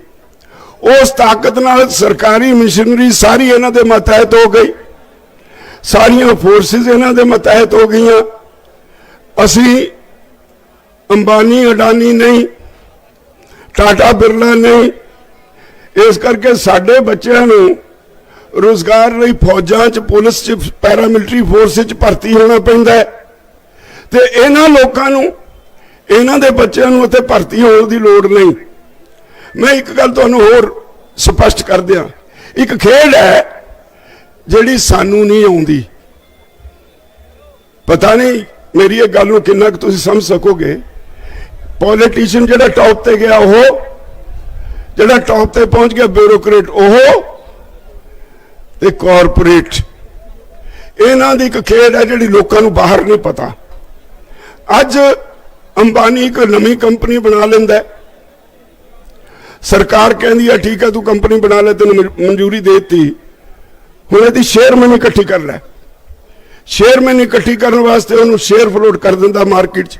ਉਸ ਤਾਕਤ ਨਾਲ ਸਰਕਾਰੀ ਮਸ਼ੀਨਰੀ ਸਾਰੀ ਇਹਨਾਂ ਦੇ ਮਤਹਿਤ ਹੋ ਗਈ। ਸਾਰੀਆਂ ਫੋਰਸਿਸ ਇਹਨਾਂ ਦੇ ਮਤਹਿਤ ਹੋ ਗਈਆਂ। ਅਸੀਂ ਅੰਬਾਨੀ, ਅਡਾਨੀ ਨਹੀਂ, ਟਾਟਾ ਬਿਰਲਾ ਨਹੀਂ, ਇਸ ਕਰਕੇ ਸਾਡੇ ਬੱਚਿਆਂ ਨੂੰ ਰੋਜ਼ਗਾਰ ਲਈ ਫੌਜਾਂ 'ਚ, ਪੁਲਿਸ 'ਚ ਪੈਰਾਮਿਲਟਰੀ ਫੋਰਸ 'ਚ ਭਰਤੀ ਹੋਣਾ ਪੈਂਦਾ ਹੈ। ਤੇ ਇਹਨਾਂ ਲੋਕਾਂ ਨੂੰ ਇਹਨਾਂ ਦੇ ਬੱਚਿਆਂ ਨੂੰ ਉੱਥੇ ਭਰਤੀ ਹੋਣ ਦੀ ਲੋੜ ਨਹੀਂ। ਮੈਂ ਇੱਕ ਗੱਲ ਤੁਹਾਨੂੰ ਹੋਰ ਸਪਸ਼ਟ ਕਰ ਦਿਆਂ। ਇੱਕ ਖੇਡ ਹੈ ਜਿਹੜੀ ਸਾਨੂੰ ਨਹੀਂ ਆਉਂਦੀ। ਪਤਾ ਨਹੀਂ ਮੇਰੀ ਇਹ ਗੱਲ ਨੂੰ ਕਿੰਨਾ ਕੁ ਤੁਸੀਂ ਸਮਝ ਸਕੋਗੇ। ਪੋਲੀਟੀਸ਼ੀਅਨ ਜਿਹੜਾ ਟੌਪ ਤੇ ਗਿਆ ਉਹ, ਜਿਹੜਾ ਟੌਪ ਤੇ ਪਹੁੰਚ ਗਿਆ ਬਿਊਰੋਕਰੇਟ ਉਹ ਤੇ ਕਾਰਪੋਰੇਟ ਇਹਨਾਂ ਦੀ ਇੱਕ ਖੇਡ ਹੈ ਜਿਹੜੀ ਲੋਕਾਂ ਨੂੰ ਬਾਹਰ ਨਹੀਂ ਪਤਾ। ਅੱਜ ਅੰਬਾਨੀ ਇੱਕ ਨਵੀਂ ਕੰਪਨੀ ਬਣਾ ਲੈਂਦਾ ਸਰਕਾਰ ਕਹਿੰਦੀ ਹੈ ਠੀਕ ਹੈ, ਤੂੰ ਕੰਪਨੀ ਬਣਾ ਲੈ, ਤੈਨੂੰ ਮਨ- ਮਨਜ਼ੂਰੀ ਦੇ ਦਿੱਤੀ। ਹੁਣ ਇਹਦੀ ਸ਼ੇਅਰ ਮਨੀ ਇਕੱਠੀ ਕਰ ਲੈ। ਸ਼ੇਅਰ ਇਕੱਠੀ ਕਰਨ ਵਾਸਤੇ ਉਹਨੂੰ ਸ਼ੇਅਰ ਫਲੋਟ ਕਰ ਦਿੰਦਾ ਮਾਰਕੀਟ 'ਚ।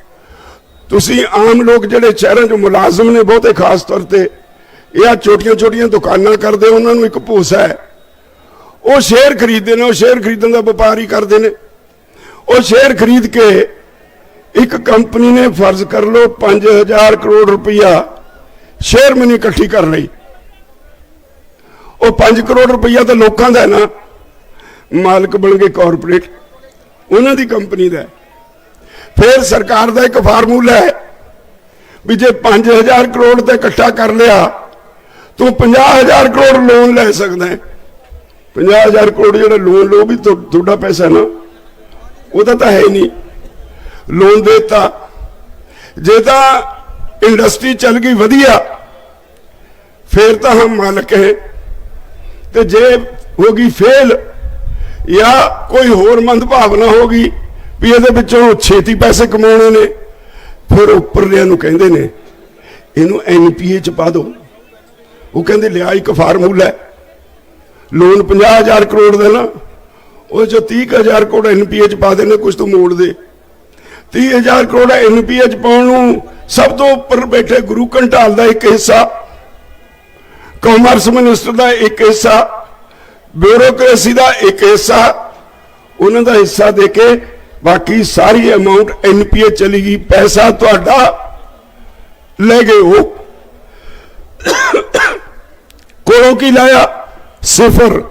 ਤੁਸੀਂ ਆਮ ਲੋਕ ਜਿਹੜੇ ਸ਼ਹਿਰਾਂ 'ਚ ਮੁਲਾਜ਼ਮ ਨੇ ਬਹੁਤੇ, ਖਾਸ ਤੌਰ ਤੇ ਇਹ ਆ ਛੋਟੀਆਂ ਛੋਟੀਆਂ ਦੁਕਾਨਾਂ ਕਰਦੇ, ਉਹਨਾਂ ਨੂੰ ਇੱਕ ਭੂਸਾ ਹੈ। ਉਹ ਸ਼ੇਅਰ ਖਰੀਦਦੇ ਨੇ, ਉਹ ਸ਼ੇਅਰ ਖਰੀਦਣ ਦਾ ਵਪਾਰ ਹੀ ਕਰਦੇ ਨੇ। ਉਹ ਸ਼ੇਅਰ ਖਰੀਦ ਕੇ ਇੱਕ ਕੰਪਨੀ ਨੇ ਫਰਜ਼ ਕਰ ਲਓ 5000 ਕਰੋੜ ਰੁਪਈਆ ਸ਼ੇਅਰ ਮਨੀ ਇਕੱਠੀ ਕਰ ਲਈ। ਉਹ 5 ਕਰੋੜ ਰੁਪਈਆ ਤਾਂ ਲੋਕਾਂ ਦਾ ਨਾ। ਮਾਲਕ ਬਣ ਗਏ ਕਾਰਪੋਰੇਟ ਉਹਨਾਂ ਦੀ ਕੰਪਨੀ ਦਾ ਫਿਰ ਸਰਕਾਰ ਦਾ ਇੱਕ ਫਾਰਮੂਲਾ ਹੈ ਵੀ ਜੇ 5000 ਕਰੋੜ ਤੇ ਇਕੱਠਾ ਕਰ ਲਿਆ, ਤੂੰ 50000 ਕਰੋੜ ਲੋਨ ਲੈ ਸਕਦਾ ਹੈ। 50000 ਕਰੋੜ ਜਿਹੜਾ ਲੋਨ ਲਓ ਵੀ ਤੁਹਾਡਾ ਪੈਸਾ ਨਾ, ਉਹਦਾ ਤਾਂ ਹੈ ਹੀ ਨਹੀਂ। ਲੋਨ ਦਿੱਤਾ। ਜੇ ਤਾਂ ਇੰਡਸਟਰੀ ਚੱਲ ਗਈ ਵਧੀਆ, ਫਿਰ ਤਾਂ ਹਮ ਮਾਲਕ ਹੈ। ਤੇ ਜੇ ਹੋ ਗਈ ਫੇਲ ਜਾਂ ਕੋਈ ਹੋਰ ਮੰਦਭਾਵਨਾ ਹੋ ਗਈ ਵੀ ਇਹਦੇ ਵਿੱਚੋਂ ਛੇਤੀ ਪੈਸੇ ਕਮਾਉਣੇ ਨੇ, ਫਿਰ ਉੱਪਰਲਿਆਂ ਨੂੰ ਕਹਿੰਦੇ ਨੇ, ਇਹਨੂੰ ਐਨਪੀਏ ਚ ਪਾ ਦਿਓ। ਉਹ ਕਹਿੰਦੇ ਲਿਆ ਇੱਕ ਫਾਰਮੂਲਾ ਹੈ। ਲੋਨ 50000 ਕਰੋੜ ਦਾ ਨਾ, ਉਹ ਜੋ 30000 ਕਰੋੜ ਐਨਪੀਏ ਚ ਪਾ ਦੇਣੇ ਕੁਝ ਤੂੰ ਮੋੜ ਦੇ। 30000 ਕਰੋੜ ਐਨਪੀਏ ਚ ਪਾਉਣ ਨੂੰ ਸਭ ਤੋਂ ਉੱਪਰ ਬੈਠੇ ਗੁਰੂ ਘੰਟਾਲ ਦਾ ਇੱਕ ਹਿੱਸਾ ਕਾਮਰਸ ਮਿਨਿਸਟਰ ਦਾ ਇੱਕ ਹਿੱਸਾ, ਬਿਊਰੋਕ੍ਰੇਸੀ ਦਾ ਇੱਕ ਹਿੱਸਾ, ਉਹਨਾਂ ਦਾ ਹਿੱਸਾ ਦੇ ਕੇ ਬਾਕੀ ਸਾਰੀ ਅਮਾਉਂਟ ਐਨਪੀਏ ਚਲੀ ਗਈ, ਪੈਸਾ ਤੁਹਾਡਾ ਲੈ ਗਏ ਉਹ। ਕੋਲੋਂ ਕੀ ਲਾਇਆ? ਸਿਫਰ।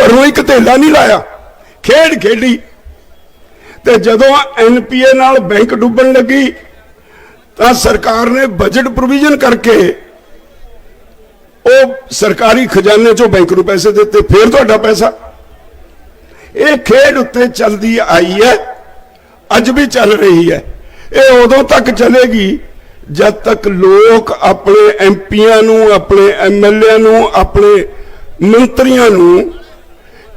ਘਰੋਂ ਇੱਕ ਧੇਲਾ ਨਹੀਂ ਲਾਇਆ। ਖੇਡ ਖੇਡੀ। ਤੇ ਜਦੋਂ ਐਨਪੀਏ ਨਾਲ ਬੈਂਕ ਡੁੱਬਣ ਲੱਗੀ, ਤਾਂ ਸਰਕਾਰ ਨੇ ਬਜਟ ਪ੍ਰੋਵੀਜ਼ਨ ਕਰਕੇ ਉਹ ਸਰਕਾਰੀ ਖਜ਼ਾਨੇ ਚੋਂ ਬੈਂਕ ਨੂੰ ਪੈਸੇ ਦਿੱਤੇ, ਫਿਰ ਤੁਹਾਡਾ ਪੈਸਾ। ਇਹ ਖੇਡ ਉੱਤੇ ਚੱਲਦੀ ਆਈ ਹੈ, ਅੱਜ ਵੀ ਚੱਲ ਰਹੀ ਹੈ। ਇਹ ਉਦੋਂ ਤੱਕ ਚੱਲੇਗੀ ਜਦ ਤੱਕ ਲੋਕ ਆਪਣੇ ਐਮਪੀਆਂ ਨੂੰ, ਆਪਣੇ ਐਮਐਲਏ ਨੂੰ, ਆਪਣੇ ਮੰਤਰੀਆਂ ਨੂੰ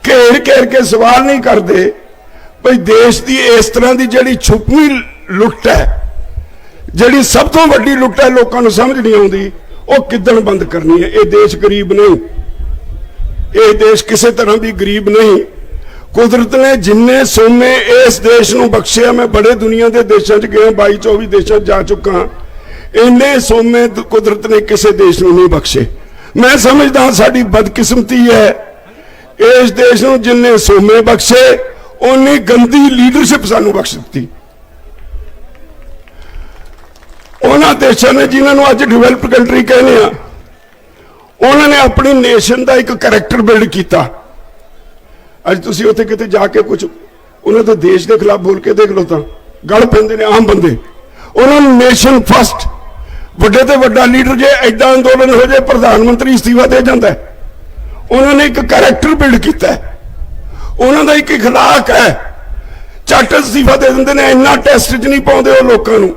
ਘੇਰ ਘੇਰ ਕੇ ਸਵਾਲ ਨਹੀਂ ਕਰਦੇ ਭਈ ਦੇਸ਼ ਦੀ ਇਸ ਤਰ੍ਹਾਂ ਦੀ ਜਿਹੜੀ ਛੁਪੀ ਲੁੱਟ ਹੈ, ਜਿਹੜੀ ਸਭ ਤੋਂ ਵੱਡੀ ਲੁੱਟ ਹੈ, ਲੋਕਾਂ ਨੂੰ ਸਮਝ ਨਹੀਂ ਆਉਂਦੀ, ਉਹ ਕਿੱਦਣ ਬੰਦ ਕਰਨੀ ਹੈ? ਇਹ ਦੇਸ਼ ਗਰੀਬ ਨਹੀਂ। ਇਹ ਦੇਸ਼ ਕਿਸੇ ਤਰ੍ਹਾਂ ਵੀ ਗਰੀਬ ਨਹੀਂ। ਕੁਦਰਤ ਨੇ ਜਿੰਨੇ ਸੋਮੇ ਇਸ ਦੇਸ਼ ਨੂੰ ਬਖਸ਼ਿਆ, ਮੈਂ ਬੜੇ ਦੁਨੀਆ ਦੇ ਦੇਸ਼ਾਂ 'ਚ ਗਿਆ 22 24 ਦੇਸ਼ਾਂ 'ਚ ਜਾ ਚੁੱਕਾ ਇੰਨੇ ਸੋਮੇ ਕੁਦਰਤ ਨੇ ਕਿਸੇ ਦੇਸ਼ ਨੂੰ ਨਹੀਂ ਬਖਸ਼ੇ। ਮੈਂ ਸਮਝਦਾ ਸਾਡੀ ਬਦਕਿਸਮਤੀ ਹੈ, ਇਸ ਦੇਸ਼ ਨੂੰ ਜਿੰਨੇ ਸੋਮੇ ਬਖਸ਼ੇ ਉਨੀ ਗੰਦੀ ਲੀਡਰਸ਼ਿਪ ਸਾਨੂੰ ਬਖਸ਼ ਦਿੱਤੀ। ਉਹਨਾਂ ਦੇਸ਼ਾਂ ਨੇ ਜਿਨ੍ਹਾਂ ਨੂੰ ਅੱਜ ਡਿਵੈਲਪ ਕੰਟਰੀ ਕਹਿੰਦੇ ਆ, ਉਹਨਾਂ ਨੇ ਆਪਣੀ ਨੇਸ਼ਨ ਦਾ ਇੱਕ ਕੈਰੈਕਟਰ ਬਿਲਡ ਕੀਤਾ। ਅੱਜ ਤੁਸੀਂ ਉੱਥੇ ਕਿਤੇ ਜਾ ਕੇ ਕੁਝ ਉਹਨਾਂ ਦੇ ਦੇਸ਼ ਦੇ ਖਿਲਾਫ ਬੋਲ ਕੇ ਦੇਖ ਲਓ ਤਾਂ, ਗਲ ਪੈਂਦੇ ਨੇ ਆਮ ਬੰਦੇ। ਉਹਨਾਂ ਨੂੰ ਨੇਸ਼ਨ ਫਸਟ ਵੱਡੇ ਤੇ ਵੱਡਾ ਲੀਡਰ ਜੇ ਐਡਾ ਅੰਦੋਲਨ ਹੋ ਜਾਏ ਪ੍ਰਧਾਨ ਮੰਤਰੀ ਅਸਤੀਫਾ ਦੇ ਜਾਂਦਾ ਉਹਨਾਂ ਨੇ ਇੱਕ ਕੈਰੈਕਟਰ ਬਿਲਡ ਕੀਤਾ ਹੈ। ਉਹਨਾਂ ਦਾ ਇੱਕ اخلاق ਹੈ ਝੱਟ ਅਸਤੀਫਾ ਦੇ ਦਿੰਦੇ ਨੇ ਇੰਨਾ ਟੈਸਟ 'ਚ ਨਹੀਂ ਪਾਉਂਦੇ ਉਹ ਲੋਕਾਂ ਨੂੰ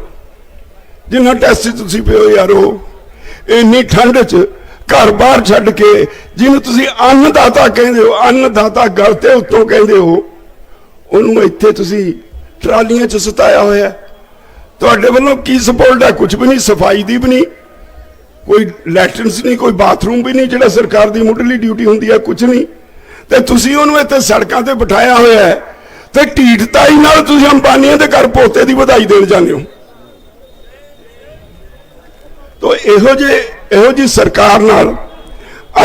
ਜਿੰਨਾ ਟੈਸਟ 'ਚ ਤੁਸੀਂ ਪਿਓ ਯਾਰੋ ਇੰਨੀ ਠੰਡ 'ਚ ਘਰ ਬਾਹਰ ਛੱਡ ਕੇ ਜਿਹਨੂੰ ਤੁਸੀਂ ਅੰਨਦਾਤਾ ਕਹਿੰਦੇ ਹੋ ਅੰਨਦਾਤਾ ਗੱਲ ਤੇ ਉੱਤੋਂ ਕਹਿੰਦੇ ਹੋ ਉਹਨੂੰ ਇੱਥੇ ਤੁਸੀਂ ਟਰਾਲੀਆਂ 'ਚ ਸੁਤਾਇਆ ਹੋਇਆ ਹੈ। ਤੁਹਾਡੇ ਵੱਲੋਂ ਕੀ ਸਪੋਰਟ ਹੈ ਕੁਝ ਵੀ ਨਹੀਂ ਸਫਾਈ ਦੀ ਵੀ ਨਹੀਂ ਕੋਈ ਲੈਟਰਿਨਸ ਨਹੀਂ ਕੋਈ ਬਾਥਰੂਮ ਵੀ ਨਹੀਂ ਜਿਹੜਾ ਸਰਕਾਰ ਦੀ ਮੁੱਢਲੀ ਡਿਊਟੀ ਹੁੰਦੀ ਹੈ ਕੁਝ ਨਹੀਂ ਤੇ ਤੁਸੀਂ ਉਹਨੂੰ ਇੱਥੇ ਸੜਕਾਂ ਤੇ ਬਿਠਾਇਆ ਹੋਇਆ ਹੈ ਤੇ ਢੀਠਤਾਈ ਨਾਲ ਤੁਸੀਂ ਅੰਬਾਨੀਆਂ ਦੇ ਘਰ ਪੋਤੇ ਦੀ ਵਧਾਈ ਦੇਣ ਜਾਂਦੇ ਹੋ। ਤੋ ਇਹੋ ਜੇ ਇਹੋ ਜੀ ਸਰਕਾਰ ਨਾਲ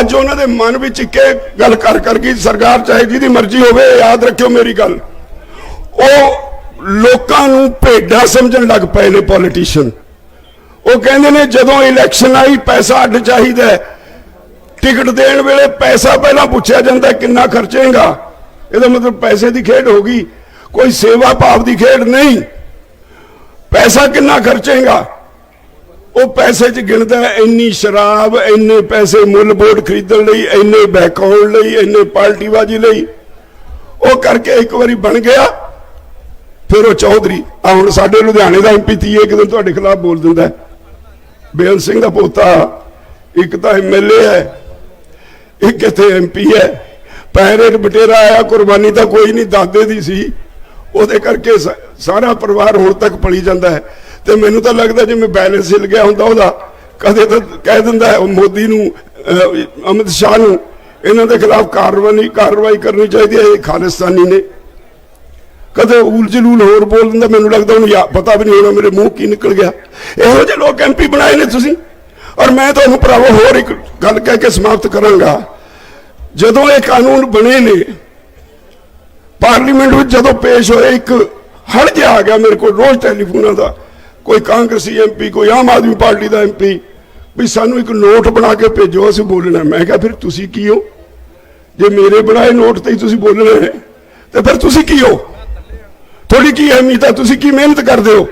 ਅੱਜ ਉਹਨਾਂ ਦੇ ਮਨ ਵਿੱਚ ਇੱਕ ਇਹ ਗੱਲ ਕਰ ਕਰ ਗਈ ਸਰਕਾਰ ਚਾਹੇ ਜਿਹਦੀ ਮਰਜ਼ੀ ਹੋਵੇ, ਯਾਦ ਰੱਖਿਓ ਮੇਰੀ ਗੱਲ। ਉਹ ਲੋਕਾਂ ਨੂੰ ਭੇਡਾ ਸਮਝਣ ਲੱਗ ਪਏ ਨੇ ਪੋਲੀਟੀਸ਼ੀਅਨ ਉਹ ਕਹਿੰਦੇ ਨੇ ਜਦੋਂ ਇਲੈਕਸ਼ਨ ਆਈ, ਪੈਸਾ ਅੱਡ ਚਾਹੀਦਾ ਹੈ। ਟਿਕਟ ਦੇਣ ਵੇਲੇ ਪੈਸਾ ਪਹਿਲਾਂ ਪੁੱਛਿਆ ਜਾਂਦਾ ਕਿੰਨਾ ਖਰਚੇਗਾ। ਇਹਦਾ ਮਤਲਬ ਪੈਸੇ ਦੀ ਖੇਡ ਹੋ ਗਈ, ਕੋਈ ਸੇਵਾ ਭਾਵ ਦੀ ਖੇਡ ਨਹੀਂ। ਪੈਸਾ ਕਿੰਨਾ ਖਰਚੇਗਾ? ਉਹ ਪੈਸੇ 'ਚ ਗਿਣਦਾ ਇੰਨੀ ਸ਼ਰਾਬ, ਇੰਨੇ ਪੈਸੇ ਮੁੱਲ ਬੋਰਡ ਖਰੀਦਣ ਲਈ, ਇੰਨੇ ਬਹਿਕਾਉਣ ਲਈ, ਇੰਨੇ ਪਾਰਟੀਬਾਜ਼ੀ ਲਈ। ਉਹ ਕਰਕੇ ਇੱਕ ਵਾਰੀ ਬਣ ਗਿਆ, ਫਿਰ ਉਹ ਚੌਧਰੀ, ਆ ਹੁਣ ਸਾਡੇ ਲੁਧਿਆਣੇ ਦਾ ਐਮਪੀ ਤੀਏ ਇੱਕ ਦਿਨ ਤੁਹਾਡੇ ਖਿਲਾਫ ਬੋਲ ਦਿੰਦਾ ਬੇਅੰਤ ਸਿੰਘ ਦਾ ਪੋਤਾ ਇੱਕ ਤਾਂ ਐਮਐਲਏ ਹੈ ਇੱਕ ਇੱਥੇ ਐਮਪੀ ਹੈ। ਪੈਰੇ ਬਟੇਰਾ ਆਇਆ, ਕੁਰਬਾਨੀ ਤਾਂ ਕੋਈ ਨਹੀਂ, ਦਾਦੇ ਦੀ ਸੀ। ਉਹਦੇ ਕਰਕੇ ਸ- ਸਾਰਾ ਪਰਿਵਾਰ ਹੁਣ ਤੱਕ ਪਲੀ ਜਾਂਦਾ ਹੈ। ਤੇ ਮੈਨੂੰ ਤਾਂ ਲੱਗਦਾ ਜਿਵੇਂ ਬੈਲੈਂਸ ਹਿਲ ਗਿਆ ਹੁੰਦਾ ਉਹਦਾ, ਕਦੇ ਤਾਂ ਕਹਿ ਦਿੰਦਾ ਮੋਦੀ ਨੂੰ ਅਮਿਤ ਸ਼ਾਹ ਨੂੰ, ਇਹਨਾਂ ਦੇ ਖਿਲਾਫ ਕਾਰਵਾਈ ਕਾਰਵਾਈ ਕਰਨੀ ਚਾਹੀਦੀ ਹੈ, ਇਹ ਖਾਲਿਸਤਾਨੀ ਨੇ। ਕਦੇ ਊਲ ਜਲੂਲ ਹੋਰ ਬੋਲ ਦਿੰਦਾ, ਮੈਨੂੰ ਲੱਗਦਾ ਉਹਨੂੰ ਯਾ- ਪਤਾ ਵੀ ਨਹੀਂ ਹੋਣਾ, ਮੇਰੇ ਮੂੰਹ ਕੀ ਨਿਕਲ ਗਿਆ। ਇਹੋ ਜਿਹੇ ਲੋਕ ਐਮਪੀ ਬਣਾਏ ਨੇ ਤੁਸੀਂ। ਔਰ ਮੈਂ ਤੁਹਾਨੂੰ ਭਰਾਵੋ ਹੋਰ ਇੱਕ ਗੱਲ ਕਹਿ ਕੇ ਸਮਾਪਤ ਕਰਾਂਗਾ। ਜਦੋਂ ਇਹ ਕਾਨੂੰਨ ਬਣੇ ਨੇ, ਪਾਰਲੀਮੈਂਟ ਵਿੱਚ ਜਦੋਂ ਪੇਸ਼ ਹੋਏ, ਇੱਕ ਹੜ ਜਿਹਾ ਆ ਗਿਆ ਮੇਰੇ ਕੋਲ ਰੋਜ਼ ਟੈਲੀਫੋਨਾਂ ਦਾ। ਕੋਈ ਕਾਂਗਰਸੀ ਐਮਪੀ ਕੋਈ ਆਮ ਆਦਮੀ ਪਾਰਟੀ ਦਾ ਐਮਪੀ ਵੀ ਸਾਨੂੰ ਇੱਕ ਨੋਟ ਬਣਾ ਕੇ ਭੇਜੋ, ਅਸੀਂ ਬੋਲਣਾ ਮੈਂ ਕਿਹਾ, ਫਿਰ ਤੁਸੀਂ ਕੀ ਹੋ? ਜੇ ਮੇਰੇ ਬਣਾਏ ਨੋਟ ਤੇ ਹੀ ਤੁਸੀਂ ਬੋਲਣਾ ਹੈ, ਤੇ ਫਿਰ ਤੁਸੀਂ ਕੀ ਹੋ? ਤੁਹਾਡੀ ਕੀ ਅਹਿਮੀਅਤ ਹੈ? ਤੁਸੀਂ ਕੀ ਮਿਹਨਤ ਕਰਦੇ ਹੋ?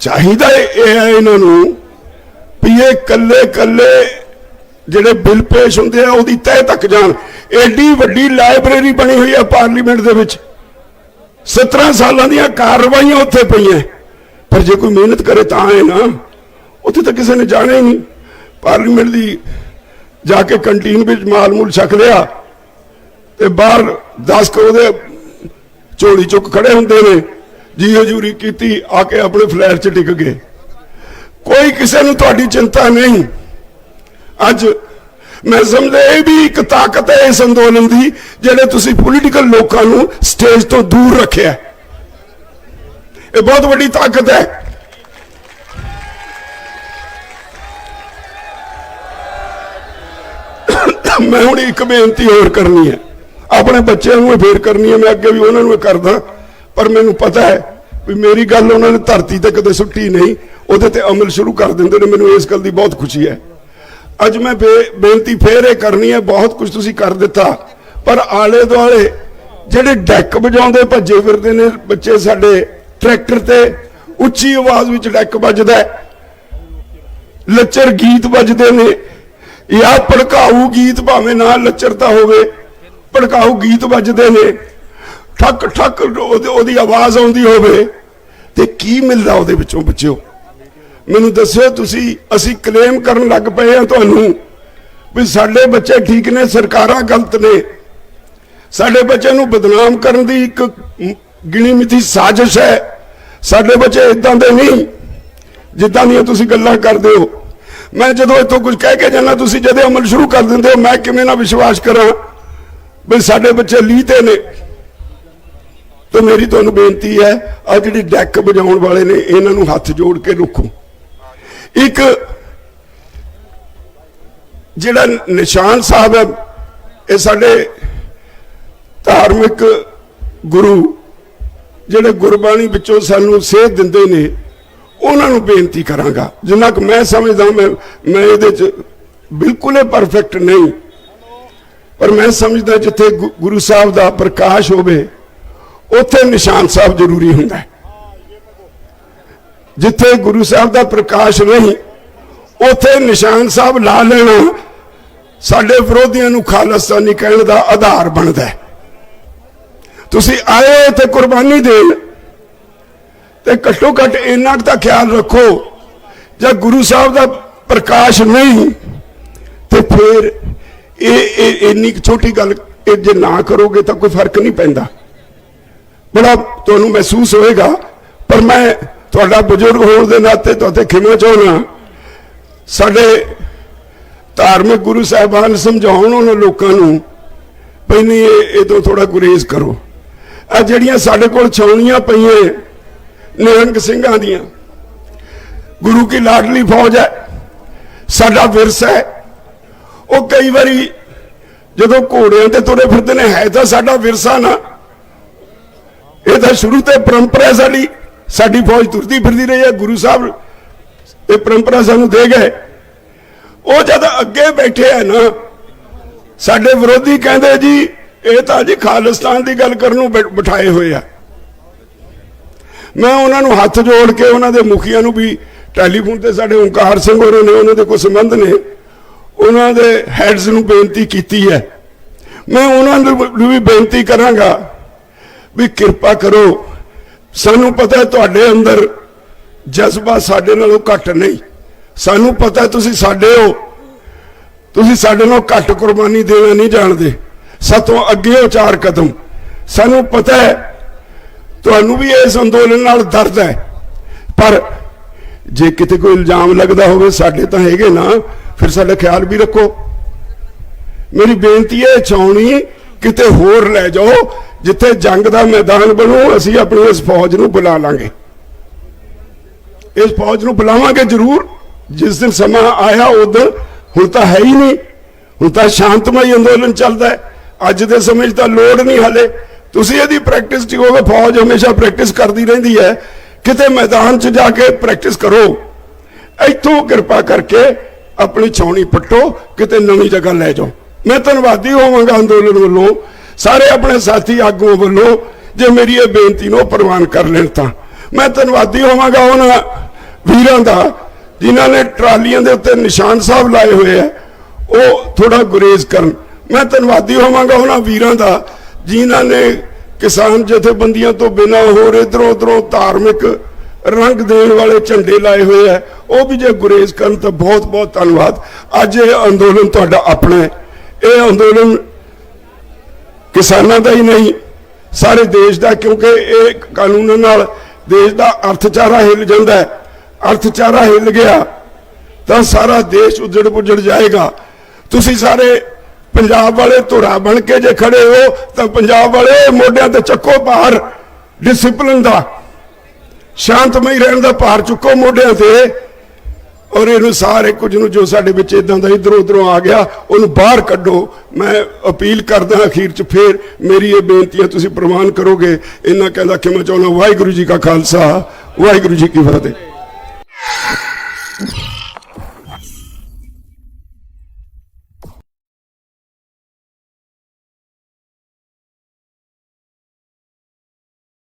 ਚਾਹੀਦਾ ਇਹ ਹੈ ਇਹਨਾਂ ਨੂੰ ਵੀ ਇਹ ਕੱਲੇ ਕੱਲੇ ਜਿਹੜੇ ਬਿੱਲ ਪੇਸ਼ ਹੁੰਦੇ ਆ, ਉਹਦੀ ਤਹਿ ਤੱਕ ਜਾਣ। ਐਡੀ ਵੱਡੀ ਲਾਇਬ੍ਰੇਰੀ ਬਣੀ ਹੋਈ ਹੈ ਪਾਰਲੀਮੈਂਟ ਦੇ ਵਿੱਚ। 17 ਸਾਲਾਂ ਦੀਆਂ ਕਾਰਵਾਈਆਂ ਉੱਥੇ ਪਈਆਂ। ਪਰ ਜੇ ਕੋਈ ਮਿਹਨਤ ਕਰੇ ਤਾਂ ਹੈ ਨਾ। ਉੱਥੇ ਤਾਂ ਕਿਸੇ ਨੇ ਜਾਣਾ ਹੀ ਨਹੀਂ। ਪਾਰਲੀਮੈਂਟ ਦੀ ਜਾ ਕੇ ਕੰਟੀਨ ਵਿੱਚ ਮਾਲ ਮੂਲ ਛਕ ਲਿਆ। ਤੇ ਬਾਹਰ 10 ਕਰੋੜ ਦੇ ਝੋਲੀ ਚੁੱਕ ਖੜੇ ਹੁੰਦੇ ਨੇ। ਜੀ ਹਜੂਰੀ ਕੀਤੀ, ਆ ਕੇ ਆਪਣੇ ਫਲੈਟ 'ਚ ਟਿਕ ਗਏ। ਕੋਈ ਕਿਸੇ ਨੂੰ ਤੁਹਾਡੀ ਚਿੰਤਾ ਨਹੀਂ। ਅੱਜ ਮੈਂ ਸਮਝਦਾ ਇਹ ਵੀ ਇੱਕ ਤਾਕਤ ਹੈ ਇਸ ਅੰਦੋਲਨ ਦੀ, ਜਿਹੜੇ ਤੁਸੀਂ ਪੋਲੀਟੀਕਲ ਲੋਕਾਂ ਨੂੰ ਸਟੇਜ ਤੋਂ ਦੂਰ ਰੱਖਿਆ। ਇਹ ਬਹੁਤ ਵੱਡੀ ਤਾਕਤ ਹੈ। ਮੈਂ ਹੁਣ ਇੱਕ ਬੇਨਤੀ ਹੋਰ ਕਰਨੀ ਹੈ। ਆਪਣੇ ਬੱਚਿਆਂ ਨੂੰ ਇਹ ਫੇਰ ਕਰਨੀ ਹੈ, ਮੈਂ ਅੱਗੇ ਵੀ ਉਹਨਾਂ ਨੂੰ ਇਹ ਕਰਦਾ, ਪਰ ਮੈਨੂੰ ਪਤਾ ਹੈ ਵੀ ਮੇਰੀ ਗੱਲ ਉਹਨਾਂ ਨੇ ਧਰਤੀ ਤੇ ਕਦੇ ਸੁੱਟੀ ਨਹੀਂ, ਉਹਦੇ ਤੇ ਅਮਲ ਸ਼ੁਰੂ ਕਰ ਦਿੰਦੇ ਨੇ, ਮੈਨੂੰ ਇਸ ਗੱਲ ਦੀ ਬਹੁਤ ਖੁਸ਼ੀ ਹੈ। ਅੱਜ ਮੈਂ ਬੇਨਤੀ ਫੇਰ ਇਹ ਕਰਨੀ ਹੈ, ਬਹੁਤ ਕੁਝ ਤੁਸੀਂ ਕਰ ਦਿੱਤਾ। ਪਰ ਆਲੇ ਦੁਆਲੇ ਜਿਹੜੇ ਡੈਕ ਵਜਾਉਂਦੇ, ਭੱਜੇ ਫਿਰਦੇ ਨੇ ਬੱਚੇ ਸਾਡੇ ਟਰੈਕਟਰ ਤੇ, ਉੱਚੀ ਆਵਾਜ਼ ਵਿੱਚ ਡੈਕ ਵੱਜਦਾ ਲੱਚਰ ਗੀਤ ਵੱਜਦੇ ਨੇ। ਜਾਂ ਭੜਕਾਊ ਗੀਤ ਭਾਵੇਂ ਨਾ ਲੱਚਰਤਾ ਹੋਵੇ, ਭੜਕਾਊ ਗੀਤ ਵੱਜਦੇ ਨੇ। ਠੱਕ ਠੱਕ ਉਹਦੀ ਉਹਦੀ ਆਵਾਜ਼ ਆਉਂਦੀ ਹੋਵੇ ਤੇ ਕੀ ਮਿਲਦਾ ਉਹਦੇ ਵਿੱਚੋਂ ਬੱਚਿਓ? ਮੈਨੂੰ ਦੱਸਿਓ ਤੁਸੀਂ, ਅਸੀਂ ਕਲੇਮ ਕਰਨ ਲੱਗ ਪਏ ਆ ਤੁਹਾਨੂੰ ਵੀ ਸਾਡੇ ਬੱਚੇ ਠੀਕ ਨੇ, ਸਰਕਾਰਾਂ ਗਲਤ ਨੇ। ਸਾਡੇ ਬੱਚੇ ਨੂੰ ਬਦਨਾਮ ਕਰਨ ਦੀ ਇੱਕ ਗਿਣੀ ਮਿਥੀ ਸਾਜ਼ਿਸ਼ ਹੈ। ਸਾਡੇ ਬੱਚੇ ਇਦਾਂ ਦੇ ਨਹੀਂ, ਜਿੱਦਾਂ ਦੀਆਂ ਤੁਸੀਂ ਗੱਲਾਂ ਕਰਦੇ ਹੋ। ਮੈਂ ਜਦੋਂ ਇੱਥੋਂ ਕੁਝ ਕਹਿ ਕੇ ਜਾਂਦਾ, ਤੁਸੀਂ ਜਦੇ ਅਮਲ ਸ਼ੁਰੂ ਕਰ ਦਿੰਦੇ ਹੋ, ਮੈਂ ਕਿਵੇਂ ਨਾ ਵਿਸ਼ਵਾਸ ਕਰਾਂ ਵੀ ਸਾਡੇ ਬੱਚੇ ਲੀਤੇ ਨੇ। ਤੇ ਮੇਰੀ ਤੁਹਾਨੂੰ ਬੇਨਤੀ ਹੈ ਆ ਜਿਹੜੀ ਡੈਕ ਵਜਾਉਣ ਵਾਲੇ ਨੇ, ਇਹਨਾਂ ਨੂੰ ਹੱਥ ਜੋੜ ਕੇ ਰੁਕੋ। ਇੱਕ ਜਿਹੜਾ ਨਿਸ਼ਾਨ ਸਾਹਿਬ ਹੈ, ਇਹ ਸਾਡੇ ਧਾਰਮਿਕ ਗੁਰੂ ਜਿਹੜੇ ਗੁਰਬਾਣੀ ਵਿੱਚੋਂ ਸਾਨੂੰ ਸੇਧ ਦਿੰਦੇ ਨੇ, ਉਹਨਾਂ ਨੂੰ ਬੇਨਤੀ ਕਰਾਂਗਾ। ਜਿੰਨਾ ਕਿ ਮੈਂ ਸਮਝਦਾ, ਮੈਂ ਮੈਂ ਇਹਦੇ ਚ ਬਿਲਕੁਲ ਹੀ ਪਰਫੈਕਟ ਨਹੀਂ। ਪਰ ਮੈਂ ਸਮਝਦਾ ਜਿੱਥੇ ਗੁ- ਗੁਰੂ ਸਾਹਿਬ ਦਾ ਪ੍ਰਕਾਸ਼ ਹੋਵੇ, ਉੱਥੇ ਨਿਸ਼ਾਨ ਸਾਹਿਬ ਜ਼ਰੂਰੀ ਹੁੰਦਾ ਹੈ। ਜਿੱਥੇ ਗੁਰੂ ਸਾਹਿਬ ਦਾ ਪ੍ਰਕਾਸ਼ ਨਹੀਂ, ਉੱਥੇ ਨਿਸ਼ਾਨ ਸਾਹਿਬ ਲਾ ਲੈਣਾ। ਸਾਡੇ ਵਿਰੋਧੀਆਂ ਨੂੰ ਖਾਲਸਤਾਨੀ ਕਹਿਣ ਦਾ ਆਧਾਰ ਬਣਦਾ ਹੈ। ਤੁਸੀਂ ਆਏ ਤੇ ਕੁਰਬਾਨੀ ਦੇਣ ਤੇ ਘੱਟੋ ਘੱਟ ਇੰਨਾ ਕੁ ਤਾਂ ਖਿਆਲ ਰੱਖੋ ਜੇ ਗੁਰੂ ਸਾਹਿਬ ਦਾ ਪ੍ਰਕਾਸ਼ ਨਹੀਂ, ਤੇ ਫਿਰ ਇਹ ਇਹ ਇੰਨੀ ਛੋਟੀ ਗੱਲ, ਇਹ ਜੇ ਨਾ ਕਰੋਗੇ ਤਾਂ ਕੋਈ ਫ਼ਰਕ ਨਹੀਂ ਪੈਂਦਾ। ਬੜਾ ਤੁਹਾਨੂੰ ਮਹਿਸੂਸ ਹੋਏਗਾ, ਪਰ ਮੈਂ ਤੁਹਾਡਾ ਬਜ਼ੁਰਗ ਹੋਣ ਦੇ ਨਾਤੇ ਤੁਹਾਤੇ ਖਿਮਾ ਚਾਹੁੰਦਾ ਸਾਡੇ ਧਾਰਮਿਕ ਗੁਰੂ ਸਾਹਿਬਾਨ ਸਮਝਾਉਣ ਉਹਨਾਂ ਲੋਕਾਂ ਨੂੰ ਪਹਿਨੀ ਇਹ ਇਹ ਤੋਂ ਥੋੜਾ ਗੁਰੇਜ਼ ਕਰੋ। ਆ ਜਿਹੜੀਆਂ ਸਾਡੇ ਕੋਲ ਛਾਉਣੀਆਂ ਪਈਆਂ ਨਿਹੰਗ ਸਿੰਘਾਂ ਦੀਆਂ, ਗੁਰੂ ਕੀ ਲਾਡਲੀ ਫੌਜ ਹੈ, ਸਾਡਾ ਵਿਰਸਾ ਹੈ। ਉਹ ਕਈ ਵਾਰੀ ਜਦੋਂ ਘੋੜਿਆਂ ਤੇ ਤੁਰੇ ਫਿਰਦੇ ਨੇ, ਹੈ ਤਾਂ ਸਾਡਾ ਵਿਰਸਾ ਨਾ। ਇਹ ਤਾਂ ਸ਼ੁਰੂ ਤੋਂ ਪਰੰਪਰਾ ਹੈ ਸਾਡੀ। ਸਾਡੀ ਫੌਜ ਤੁਰਦੀ ਫਿਰਦੀ ਰਹੀ ਹੈ, ਗੁਰੂ ਸਾਹਿਬ ਇਹ ਪਰੰਪਰਾ ਸਾਨੂੰ ਦੇ ਗਏ। ਉਹ ਜਦ ਅੱਗੇ ਬੈਠੇ ਆ ਨਾ, ਸਾਡੇ ਵਿਰੋਧੀ ਕਹਿੰਦੇ ਜੀ, ਇਹ ਤਾਂ ਜੀ ਖਾਲਿਸਤਾਨ ਦੀ ਗੱਲ ਕਰਨ ਨੂੰ ਬਿਠਾਏ ਹੋਏ ਆ। ਮੈਂ ਉਹਨਾਂ ਨੂੰ ਹੱਥ ਜੋੜ ਕੇ ਉਹਨਾਂ ਦੇ ਮੁਖੀਆਂ ਨੂੰ ਵੀ ਟੈਲੀਫੋਨ ਤੇ ਸਾਡੇ ਓਮਕਾਰ ਸਿੰਘ ਹੋਰਾਂ ਨੇ, ਉਹਨਾਂ ਦੇ ਕੋਈ ਸੰਬੰਧ ਨੇ, ਉਹਨਾਂ ਦੇ ਹੈਡਸ ਨੂੰ ਬੇਨਤੀ ਕੀਤੀ ਹੈ। ਮੈਂ ਉਹਨਾਂ ਨੂੰ ਵੀ ਬੇਨਤੀ ਕਰਾਂਗਾ ਵੀ ਕਿਰਪਾ ਕਰੋ ਸਾਨੂੰ ਪਤਾ ਤੁਹਾਡੇ ਅੰਦਰ ਜਜ਼ਬਾ ਸਾਡੇ ਨਾਲੋਂ ਘੱਟ ਨਹੀਂ। ਸਾਨੂੰ ਪਤਾ ਤੁਸੀਂ ਸਾਡੇ ਹੋ। ਤੁਸੀਂ ਸਾਡੇ ਨਾਲੋਂ ਘੱਟ ਕੁਰਬਾਨੀ ਦੇਣਾ ਨਹੀਂ ਜਾਣਦੇ। ਸਤੋਂ ਅੱਗੇ ਹੋ ਚਾਰ ਕਦਮ। ਸਾਨੂੰ ਪਤਾ ਹੈ ਤੁਹਾਨੂੰ ਵੀ ਇਸ ਅੰਦੋਲਨ ਨਾਲ ਦਰਦ ਹੈ। ਪਰ ਜੇ ਕਿਤੇ ਕੋਈ ਇਲਜ਼ਾਮ ਲੱਗਦਾ ਹੋਵੇ ਸਾਡੇ ਤਾਂ ਹੈਗੇ ਨਾ, ਫਿਰ ਸਾਡਾ ਖਿਆਲ ਵੀ ਰੱਖੋ। ਮੇਰੀ ਬੇਨਤੀ ਹੈ ਛਾਉਣੀ ਕਿਤੇ ਹੋਰ ਲੈ ਜਾਓ ਜਿੱਥੇ ਜੰਗ ਦਾ ਮੈਦਾਨ ਬਣੂ, ਅਸੀਂ ਆਪਣੀ ਇਸ ਫੌਜ ਨੂੰ ਬੁਲਾ ਲਾਂਗੇ। ਇਸ ਫੌਜ ਨੂੰ ਬੁਲਾਵਾਂਗੇ ਜ਼ਰੂਰ। ਜਿਸ ਦਿਨ ਸਮਾਂ ਆਇਆ ਉਦੋਂ ਹੁਣ ਤਾਂ ਹੈ ਹੀ ਨਹੀਂ। ਹੁਣ ਤਾਂ ਸ਼ਾਂਤਮਈ ਅੰਦੋਲਨ ਚੱਲਦਾ ਹੈ। ਅੱਜ ਦੇ ਸਮੇਂ 'ਚ ਤਾਂ ਲੋੜ ਨਹੀਂ ਹਲੇ। ਤੁਸੀਂ ਇਹਦੀ ਪ੍ਰੈਕਟਿਸ ਹੋਵੇ, ਫੌਜ ਹਮੇਸ਼ਾ ਪ੍ਰੈਕਟਿਸ ਕਰਦੀ ਰਹਿੰਦੀ ਹੈ। ਕਿਤੇ ਮੈਦਾਨ 'ਚ ਜਾ ਕੇ ਪ੍ਰੈਕਟਿਸ ਕਰੋ। ਇੱਥੋਂ ਕਿਰਪਾ ਕਰਕੇ ਆਪਣੀ ਛਾਉਣੀ ਪੱਟੋ, ਕਿਤੇ ਨਵੀਂ ਜਗ੍ਹਾ ਲੈ ਜਾਓ। ਮੈਂ ਧੰਨਵਾਦੀ ਹੋਵਾਂਗਾ ਅੰਦੋਲਨ ਵੱਲੋਂ। ਸਾਰੇ ਆਪਣੇ ਸਾਥੀ ਆਗੂਆਂ ਵੱਲੋਂ ਜੇ ਮੇਰੀ ਇਹ ਬੇਨਤੀ ਨੂੰ ਪ੍ਰਵਾਨ ਕਰ ਲੈਣ ਤਾਂ ਮੈਂ ਧੰਨਵਾਦੀ ਹੋਵਾਂਗਾ ਉਹਨਾਂ ਵੀਰਾਂ ਦਾ, ਜਿਨ੍ਹਾਂ ਨੇ ਟਰਾਲੀਆਂ ਦੇ ਉੱਤੇ ਨਿਸ਼ਾਨ ਸਾਹਿਬ ਲਾਏ ਹੋਏ ਆ, ਉਹ ਥੋੜਾ ਗੁਰੇਜ਼ ਕਰਨ। ਮੈਂ ਧੰਨਵਾਦੀ ਹੋਵਾਂਗਾ ਉਹਨਾਂ ਵੀਰਾਂ ਦਾ, ਜਿਨ੍ਹਾਂ ਨੇ ਕਿਸਾਨ ਜਥੇਬੰਦੀਆਂ ਤੋਂ ਬਿਨਾਂ ਹੋਰ ਇਧਰੋਂ ਉਧਰੋਂ ਧਾਰਮਿਕ ਰੰਗ ਦੇਣ ਵਾਲੇ ਝੰਡੇ ਲਾਏ ਹੋਏ ਆ, ਉਹ ਵੀ ਜੇ ਗੁਰੇਜ਼ ਕਰਨ ਤਾਂ ਬਹੁਤ ਬਹੁਤ ਧੰਨਵਾਦ। ਅੱਜ ਇਹ ਅੰਦੋਲਨ ਤੁਹਾਡਾ ਆਪਣਾ ਹੈ। ਇਹ ਅੰਦੋਲਨ ਕਿਸਾਨਾਂ ਦਾ ਹੀ ਨਹੀਂ, ਸਾਰੇ ਦੇਸ਼ ਦਾ, ਕਿਉਂਕਿ ਇਹ ਕਾਨੂੰਨਾਂ ਨਾਲ ਦੇਸ਼ ਦਾ ਅਰਥਚਾਰਾ ਹਿੱਲ ਜਾਂਦਾ ਹੈ। ਅਰਥਚਾਰਾ ਹਿੱਲ ਗਿਆ, ਤਾਂ ਸਾਰਾ ਦੇਸ਼ ਉਜੜ ਪੁਜੜ ਜਾਏਗਾ। ਤੁਸੀਂ ਸਾਰੇ ਪੰਜਾਬ ਵਾਲੇ ਧੁਰਾ ਬਣ ਕੇ ਜੇ ਖੜੇ ਹੋ, ਤਾਂ ਪੰਜਾਬ ਵਾਲੇ ਮੋਢਿਆਂ ਤੇ ਚੱਕੋ ਭਾਰ ਡਿਸਪਲਿਨ ਦਾ। ਸ਼ਾਂਤਮਈ ਰਹਿਣ ਦਾ ਭਾਰ ਚੁੱਕੋ ਮੋਢਿਆਂ ਤੇ। ਔਰ ਇਹਨੂੰ ਸਾਰੇ ਕੁਝ ਨੂੰ ਜੋ ਸਾਡੇ ਵਿੱਚ ਇਦਾਂ ਦਾ ਇਧਰੋਂ ਉਧਰੋਂ ਆ ਗਿਆ, ਉਹਨੂੰ ਬਾਹਰ ਕੱਢੋ। ਮੈਂ ਅਪੀਲ ਕਰਦਾ ਅਖੀਰ ਚ ਫੇਰ ਮੇਰੀ ਇਹ ਬੇਨਤੀ ਹੈ, ਤੁਸੀਂ ਪ੍ਰਵਾਨ ਕਰੋਗੇ। ਇਹਨਾਂ ਕਹਿੰਦਾ ਕਿ ਮੈਂ ਚਾਹੁੰਦਾ ਵਾਹਿਗੁਰੂ ਜੀ ਕਾ ਖਾਲਸਾ, ਵਾਹਿਗੁਰੂ ਜੀ ਕੀ ਫਤਿਹ।